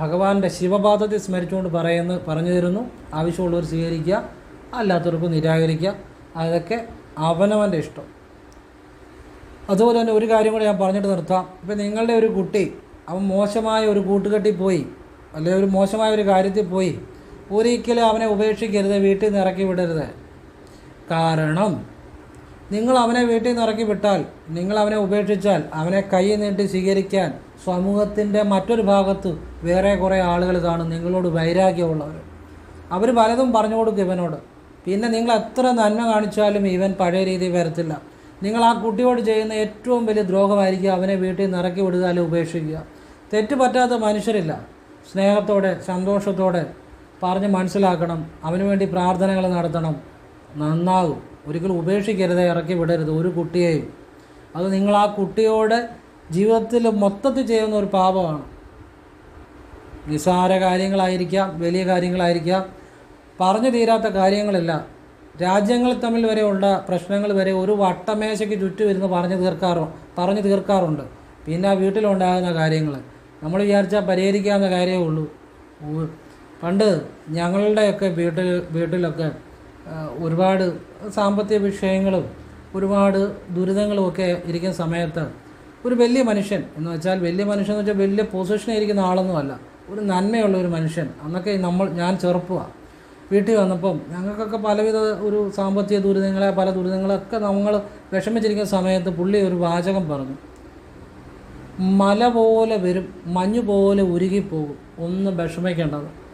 ഭഗവാന്റെ ശിവപാദത്തെ സ്മരിച്ചുകൊണ്ട് പറയുന്ന പറഞ്ഞു തരുന്നു. ആവശ്യമുള്ളവർ സ്വീകരിക്കുക. അല്ലാത്തവർക്ക് നിരാകരിക്കുക. അതൊക്കെ അവനവന്റെ ഇഷ്ടം. അതുപോലെ തന്നെ ഒരു കാര്യം കൂടി ഞാൻ പറഞ്ഞിട്ട് നിർത്താം. ഇപ്പം നിങ്ങളുടെ ഒരു കുട്ടി അവൻ മോശമായ ഒരു കൂട്ടുകെട്ടിൽ പോയി അല്ലെങ്കിൽ ഒരു മോശമായ ഒരു കാര്യത്തിൽ പോയി ഒരിക്കലും അവനെ ഉപേക്ഷിക്കരുത് വീട്ടിൽ നിന്ന് ഇറക്കി വിടരുത്. കാരണം നിങ്ങൾ അവനെ വീട്ടിൽ നിന്ന് ഇറക്കി വിട്ടാൽ നിങ്ങൾ അവനെ ഉപേക്ഷിച്ചാൽ അവനെ കൈ നീട്ടി സ്വീകരിക്കാൻ സമൂഹത്തിന്റെ മറ്റൊരു ഭാഗത്ത് വേറെ കുറേ ആളുകൾ കാണും നിങ്ങളോട് വൈരാഗ്യമുള്ളവർ. അവർ പലതും പറഞ്ഞു കൊടുക്കും ഇവനോട്. പിന്നെ നിങ്ങൾ എത്ര നന്മ കാണിച്ചാലും ഇവൻ പഴയ രീതിയിൽ വരത്തില്ല. നിങ്ങൾ ആ കുട്ടിയോട് ചെയ്യുന്ന ഏറ്റവും വലിയ ദ്രോഹമായിരിക്കും അവനെ വീട്ടിൽ നിന്ന് ഇറക്കി വിടുക അല്ലെങ്കിൽ ഉപേക്ഷിക്കുക. തെറ്റ് പറ്റാത്ത മനുഷ്യരില്ല. സ്നേഹത്തോടെ സന്തോഷത്തോടെ പറഞ്ഞ് മനസ്സിലാക്കണം. അവന് വേണ്ടി പ്രാർത്ഥനകൾ നടത്തണം. നന്നാകും. ഒരിക്കലും ഉപേക്ഷിക്കരുത് ഇറക്കി വിടരുത് ഒരു കുട്ടിയെയും. അത് നിങ്ങൾ ആ കുട്ടിയോട് ജീവിതത്തിൽ മൊത്തത്തിൽ ചെയ്യുന്ന ഒരു പാപമാണ്. നിസ്സാര കാര്യങ്ങളായിരിക്കാം വലിയ കാര്യങ്ങളായിരിക്കാം. പറഞ്ഞു തീരാത്ത കാര്യങ്ങളല്ല. രാജ്യങ്ങൾ തമ്മിൽ ഉള്ള പ്രശ്നങ്ങൾ വരെ ഒരു വട്ടമേശയ്ക്ക് ചുറ്റും ഇരുന്ന് പറഞ്ഞു തീർക്കാറോ പറഞ്ഞു തീർക്കാറുണ്ട്. പിന്നെ ആ വീട്ടിലുണ്ടാകുന്ന കാര്യങ്ങൾ നമ്മൾ വിചാരിച്ചാൽ പരിഹരിക്കാവുന്ന കാര്യമേ ഉള്ളൂ. പണ്ട് ഞങ്ങളുടെയൊക്കെ വീട്ടിൽ വീട്ടിലൊക്കെ ഒരുപാട് സാമ്പത്തിക വിഷയങ്ങളും ഒരുപാട് ദുരിതങ്ങളും ഒക്കെ ഇരിക്കുന്ന സമയത്ത് ഒരു വലിയ മനുഷ്യൻ എന്ന് വെച്ചാൽ വലിയ മനുഷ്യൻ എന്ന് വെച്ചാൽ വലിയ പൊസിഷനിൽ ഇരിക്കുന്ന ആളൊന്നുമല്ല. ഒരു നന്മയുള്ള ഒരു മനുഷ്യൻ. അന്നൊക്കെ നമ്മൾ ഞാൻ ചെറുപ്പമാണ് വീട്ടിൽ വന്നപ്പം ഞങ്ങൾക്കൊക്കെ പലവിധ ഒരു സാമ്പത്തിക ദുരിതങ്ങളെ പല ദുരിതങ്ങളൊക്കെ നമ്മൾ വിഷമിച്ചിരിക്കുന്ന സമയത്ത് പുള്ളി ഒരു വാചകം പറഞ്ഞു. മല പോലെ വരും മഞ്ഞു പോലെ ഉരുകിപ്പോകും ഒന്നും വിഷമിക്കേണ്ടത്.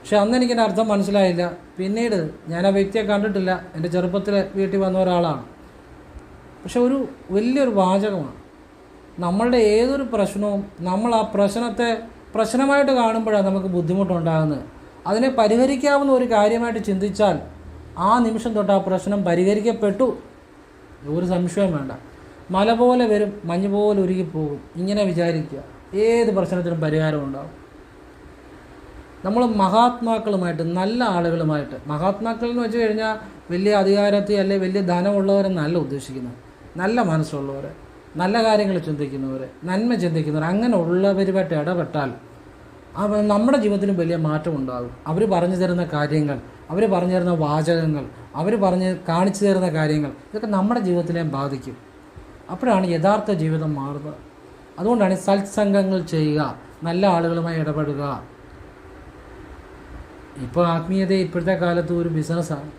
പക്ഷെ അന്ന് എനിക്കിന്റെ അർത്ഥം മനസ്സിലായില്ല. പിന്നീട് ഞാൻ ആ വ്യക്തിയെ കണ്ടിട്ടില്ല. എന്റെ ചെറുപ്പത്തിൽ വീട്ടിൽ വന്ന ഒരാളാണ്. പക്ഷെ ഒരു വലിയൊരു വാചകമാണ്. നമ്മളുടെ ഏതൊരു പ്രശ്നവും നമ്മൾ ആ പ്രശ്നത്തെ പ്രശ്നമായിട്ട് കാണുമ്പോഴാണ് നമുക്ക് ബുദ്ധിമുട്ടുണ്ടാകുന്നത്. അതിനെ പരിഹരിക്കാവുന്ന ഒരു കാര്യമായിട്ട് ചിന്തിച്ചാൽ ആ നിമിഷം തൊട്ട് ആ പ്രശ്നം പരിഹരിക്കപ്പെട്ടു. ഒരു സംശയവും വേണ്ട. മല പോലെ വരും മഞ്ഞ് പോലെ ഉരുകിപ്പോകും ഇങ്ങനെ വിചാരിക്കുക. ഏത് പ്രശ്നത്തിനും പരിഹാരം ഉണ്ടാവും. നമ്മൾ മഹാത്മാക്കളുമായിട്ട് നല്ല ആളുകളുമായിട്ട് മഹാത്മാക്കൾ എന്ന് വെച്ച് കഴിഞ്ഞാൽ വലിയ അധികാരത്തിൽ അല്ലെ വലിയ ധനമുള്ളവരെന്നല്ല ഉദ്ദേശിക്കുന്നത് നല്ല മനസ്സുള്ളവർ നല്ല കാര്യങ്ങൾ ചിന്തിക്കുന്നവർ നന്മ ചിന്തിക്കുന്നവർ അങ്ങനെ ഉള്ളവരുമായിട്ട് ഇടപെട്ടാൽ നമ്മുടെ ജീവിതത്തിലും വലിയ മാറ്റം ഉണ്ടാകും. അവർ പറഞ്ഞു തരുന്ന കാര്യങ്ങൾ അവർ പറഞ്ഞു തരുന്ന വാചകങ്ങൾ അവർ പറഞ്ഞ് കാണിച്ചു തരുന്ന കാര്യങ്ങൾ ഇതൊക്കെ നമ്മുടെ ജീവിതത്തിലേയും ബാധിക്കും. അപ്പോഴാണ് യഥാർത്ഥ ജീവിതം മാറുന്നത് അതുകൊണ്ടാണ് സത്സംഗങ്ങൾ ചെയ്യുക നല്ല ആളുകളുമായി ഇടപെടുക. ഇപ്പോൾ ആത്മീയത ഇപ്പോഴത്തെ കാലത്ത് ഒരു ബിസിനസ്സാണ്.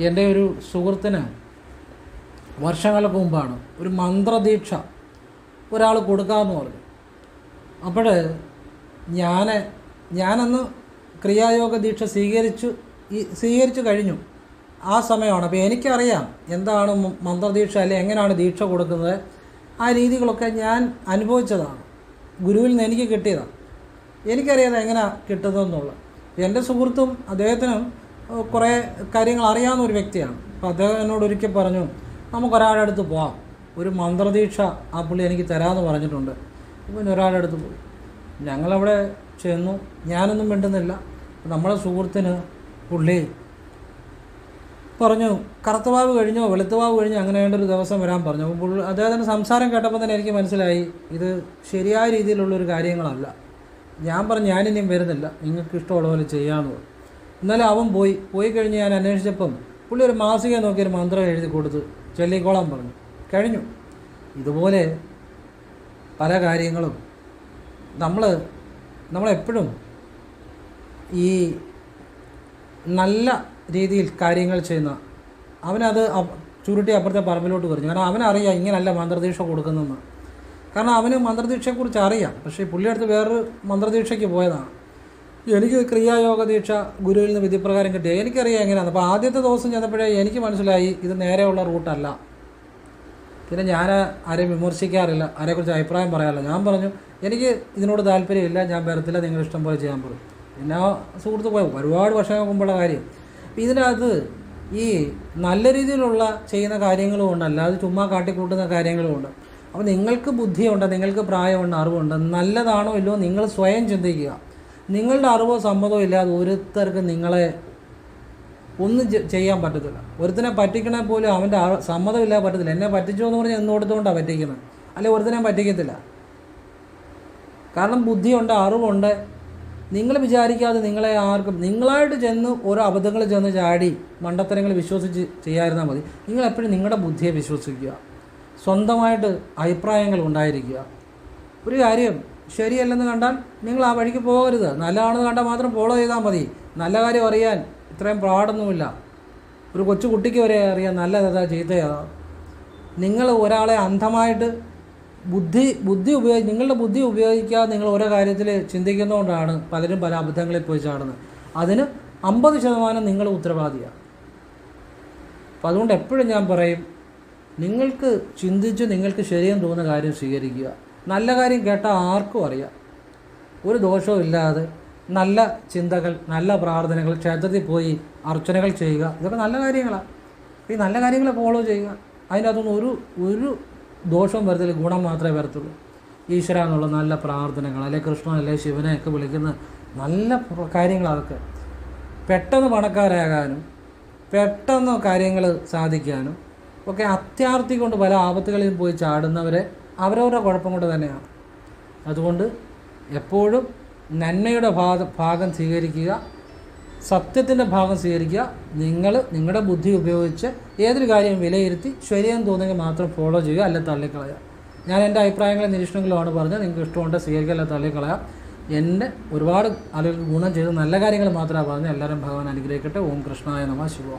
എന്റെ ഒരു സുഹൃത്തിന് വർഷങ്ങൾക്ക് മുമ്പാണ് ഒരു മന്ത്രദീക്ഷ ഒരാൾ കൊടുക്കാമെന്ന് പറഞ്ഞു. അപ്പോൾ ഞാൻ ഞാനന്ന് ക്രിയായോഗ ദീക്ഷ സ്വീകരിച്ചു ഈ സ്വീകരിച്ചു കഴിഞ്ഞു. ആ സമയമാണ്. അപ്പോൾ എനിക്കറിയാം എന്താണ് മന്ത്രദീക്ഷ അല്ലെ എങ്ങനെയാണ് ദീക്ഷ കൊടുക്കുന്നത്. ആ രീതികളൊക്കെ ഞാൻ അനുഭവിച്ചതാണ്. ഗുരുവിൽ നിന്ന് എനിക്ക് കിട്ടിയതാണ്. എനിക്കറിയാതെ എങ്ങനെ കിട്ടുന്നതെന്നുള്ളത്. എന്റെ സുഹൃത്തും അദ്ദേഹത്തിനും കുറേ കാര്യങ്ങൾ അറിയാവുന്ന ഒരു വ്യക്തിയാണ്. അപ്പോൾ അദ്ദേഹം എന്നോട് ഒരിക്കൽ പറഞ്ഞു നമുക്കൊരാളുടെ അടുത്ത് പോവാം. ഒരു മന്ത്രദീക്ഷ ആ പുള്ളി എനിക്ക് തരാമെന്ന് പറഞ്ഞിട്ടുണ്ട്. പിന്നെ ഒരാളുടെ അടുത്ത് പോയി. ഞങ്ങളവിടെ ചെന്നു. ഞാനൊന്നും മിണ്ടുന്നില്ല. നമ്മളെ സുഹൃത്തിന് പുള്ളി പറഞ്ഞു കറുത്തവാവ് കഴിഞ്ഞോ? വെളുത്തവാവ് കഴിഞ്ഞോ? അങ്ങനെ വേണ്ട ഒരു ദിവസം വരാൻ പറഞ്ഞു. അപ്പോൾ പുള്ളി അദ്ദേഹത്തിന്റെ സംസാരം കേട്ടപ്പോൾ തന്നെ എനിക്ക് മനസ്സിലായി ഇത് ശരിയായ രീതിയിലുള്ളൊരു കാര്യങ്ങളല്ല. ഞാൻ പറഞ്ഞു ഞാനിനിയും വരുന്നില്ല. നിങ്ങൾക്ക് ഇഷ്ടമുള്ള പോലെ ചെയ്യാമെന്ന് എന്നാലും അവൻ പോയി. പോയി കഴിഞ്ഞ് ഞാൻ അന്വേഷിച്ചപ്പം പുള്ളി ഒരു മാസിക നോക്കി ഒരു മന്ത്രം എഴുതി കൊടുത്ത് ചെല്ലിക്കോളാൻ പറഞ്ഞു. കഴിഞ്ഞു. ഇതുപോലെ പല കാര്യങ്ങളും നമ്മൾ നമ്മളെപ്പോഴും ഈ നല്ല രീതിയിൽ കാര്യങ്ങൾ ചെയ്യുന്ന അവനത് ചുരുട്ടി അപ്പുറത്തെ പറമ്പിലോട്ട് പറഞ്ഞു കാരണം അവനറിയാം ഇങ്ങനല്ല മന്ത്രദീക്ഷ കൊടുക്കുന്നതെന്ന് കാരണം അവന് മന്ത്രദീക്ഷയെക്കുറിച്ച് അറിയാം. പക്ഷേ പുള്ളിയടുത്ത് വേറൊരു മന്ത്രദീക്ഷയ്ക്ക് പോയതാണ്. എനിക്ക് ക്രിയായോഗ ദീക്ഷ ഗുരുവിൽ നിന്ന് വിധിപ്രകാരം കിട്ടിയ. എനിക്കറിയാം എങ്ങനെയാണ് അപ്പോൾ ആദ്യത്തെ ദിവസം ചെന്നപ്പോഴേ എനിക്ക് മനസ്സിലായി ഇത് നേരെയുള്ള റൂട്ടല്ല. പിന്നെ ഞാൻ ആരെയും വിമർശിക്കാറില്ല. ആരെക്കുറിച്ച് അഭിപ്രായം പറയാറില്ല. ഞാൻ പറഞ്ഞു എനിക്ക് ഇതിനോട് താല്പര്യമില്ല. ഞാൻ വരത്തില്ല നിങ്ങൾ ഇഷ്ടം പോലെ ചെയ്യാൻ പറയും. പിന്നെ സുഹൃത്ത് പോയി. ഒരുപാട് വർഷങ്ങൾക്ക് മുമ്പുള്ള കാര്യം. ഇതിനകത്ത് ഈ നല്ല രീതിയിലുള്ള ചെയ്യുന്ന കാര്യങ്ങളും ഉണ്ട്. അല്ലാതെ ചുമ്മാ കാട്ടിക്കൂട്ടുന്ന കാര്യങ്ങളും ഉണ്ട്. അപ്പോൾ നിങ്ങൾക്ക് ബുദ്ധിയുണ്ട് നിങ്ങൾക്ക് പ്രായമുണ്ട് അറിവുണ്ട്. നല്ലതാണോ ഇല്ലയോ നിങ്ങൾ സ്വയം ചിന്തിക്കുക. നിങ്ങളുടെ അറിവോ സമ്മതമോ ഇല്ലാതെ ഒരുത്തർക്ക് നിങ്ങളെ ഒന്നും ചെയ്യാൻ പറ്റത്തില്ല. ഒരുത്തനെ പറ്റിക്കണേ പോലും അവന്റെ സമ്മതമില്ലാതെ പറ്റത്തില്ല. എന്നെ പറ്റിച്ചു എന്ന് പറഞ്ഞാൽ എന്ന് കൊടുത്തുകൊണ്ടാണ് പറ്റിക്കുന്നത് അല്ലെ ഒരുത്തിനെ പറ്റിക്കത്തില്ല. കാരണം ബുദ്ധിയുണ്ട് അറിവുണ്ട്. നിങ്ങൾ വിചാരിക്കാതെ നിങ്ങളെ ആർക്കും നിങ്ങളായിട്ട് ചെന്ന് ഓരോ അബദ്ധങ്ങൾ ചെന്ന് ചാടി മണ്ടത്തരങ്ങൾ വിശ്വസിച്ച് ചെയ്യാതിരുന്നാൽ മതി. നിങ്ങൾ എപ്പോഴും നിങ്ങളുടെ ബുദ്ധിയെ വിശ്വസിക്കുക. സ്വന്തമായിട്ട് അഭിപ്രായങ്ങൾ ഉണ്ടായിരിക്കുക. ഒരു കാര്യം ശരിയല്ലെന്ന് കണ്ടാൽ നിങ്ങൾ ആ വഴിക്ക് പോകരുത്. നല്ലതാണെന്ന് കണ്ടാൽ മാത്രം ഫോളോ ചെയ്താൽ മതി. നല്ല കാര്യം അറിയാൻ ഇത്രയും പാടൊന്നുമില്ല. ഒരു കൊച്ചു കുട്ടിക്ക് വരെ അറിയാം നല്ലതേതാ ചീത്തയേതാ നിങ്ങൾ ഒരാളെ അന്ധമായിട്ട് ബുദ്ധി ബുദ്ധി ഉപയോഗി നിങ്ങളുടെ ബുദ്ധി ഉപയോഗിക്കാതെ നിങ്ങൾ ഓരോ കാര്യത്തിൽ ചിന്തിക്കുന്നതുകൊണ്ടാണ് പലരും പല അബദ്ധങ്ങളിൽ പോയി ചാടുന്നത്. അതിന് അമ്പത് ശതമാനം നിങ്ങൾ ഉത്തരവാദിയാണ് അപ്പം അതുകൊണ്ട് എപ്പോഴും ഞാൻ പറയും നിങ്ങൾക്ക് ചിന്തിച്ച് നിങ്ങൾക്ക് ശരിയെന്ന് തോന്നുന്ന കാര്യം സ്വീകരിക്കുക. നല്ല കാര്യം കേട്ടാൽ ആർക്കും അറിയാം. ഒരു ദോഷവും ഇല്ലാതെ നല്ല ചിന്തകൾ നല്ല പ്രാർത്ഥനകൾ ക്ഷേത്രത്തിൽ പോയി അർച്ചനകൾ ചെയ്യുക. ഇതൊക്കെ നല്ല കാര്യങ്ങളാണ് ഈ നല്ല കാര്യങ്ങൾ ഫോളോ ചെയ്യുക. അതിനകത്തൊന്നും ഒരു ഒരു ദോഷവും വരത്തില്ല. ഗുണം മാത്രമേ വരത്തുള്ളൂ. ഈശ്വര എന്നുള്ള നല്ല പ്രാർത്ഥനകൾ അല്ലെ കൃഷ്ണൻ അല്ലെ ശിവനെ ഒക്കെ വിളിക്കുന്ന നല്ല കാര്യങ്ങൾ അതൊക്കെ. പെട്ടെന്ന് പണക്കാരാകാനും പെട്ടെന്ന് കാര്യങ്ങൾ സാധിക്കാനും ഒക്കെ അത്യാർത്ഥി കൊണ്ട് പല ആപത്തുകളിൽ പോയി ചാടുന്നവരെ അവരവരുടെ കുഴപ്പം കൊണ്ട് തന്നെയാണ്. അതുകൊണ്ട് എപ്പോഴും നന്മയുടെ ഭാഗ ഭാഗം സ്വീകരിക്കുക സത്യത്തിന്റെ ഭാഗം സ്വീകരിക്കുക നിങ്ങൾ നിങ്ങളുടെ ബുദ്ധി ഉപയോഗിച്ച് ഏതൊരു കാര്യം വിലയിരുത്തി ശരിയെന്ന് തോന്നുമെങ്കിൽ മാത്രം ഫോളോ ചെയ്യുക അല്ലെ തള്ളിക്കളയുക. ഞാൻ എന്റെ അഭിപ്രായങ്ങളും നിരീക്ഷണങ്ങളുമാണ് പറഞ്ഞത്. നിങ്ങൾക്ക് ഇഷ്ടമുണ്ട് സ്വീകരിക്കുക അല്ലെ തള്ളിക്കളയാം എന്റെ ഒരുപാട് ആളുകൾക്ക് ഗുണം ചെയ്ത് നല്ല കാര്യങ്ങൾ മാത്രമാണ് പറഞ്ഞത്. എല്ലാവരും ഭഗവാൻ അനുഗ്രഹിക്കട്ടെ. ഓം കൃഷ്ണായ നമ ശിവ.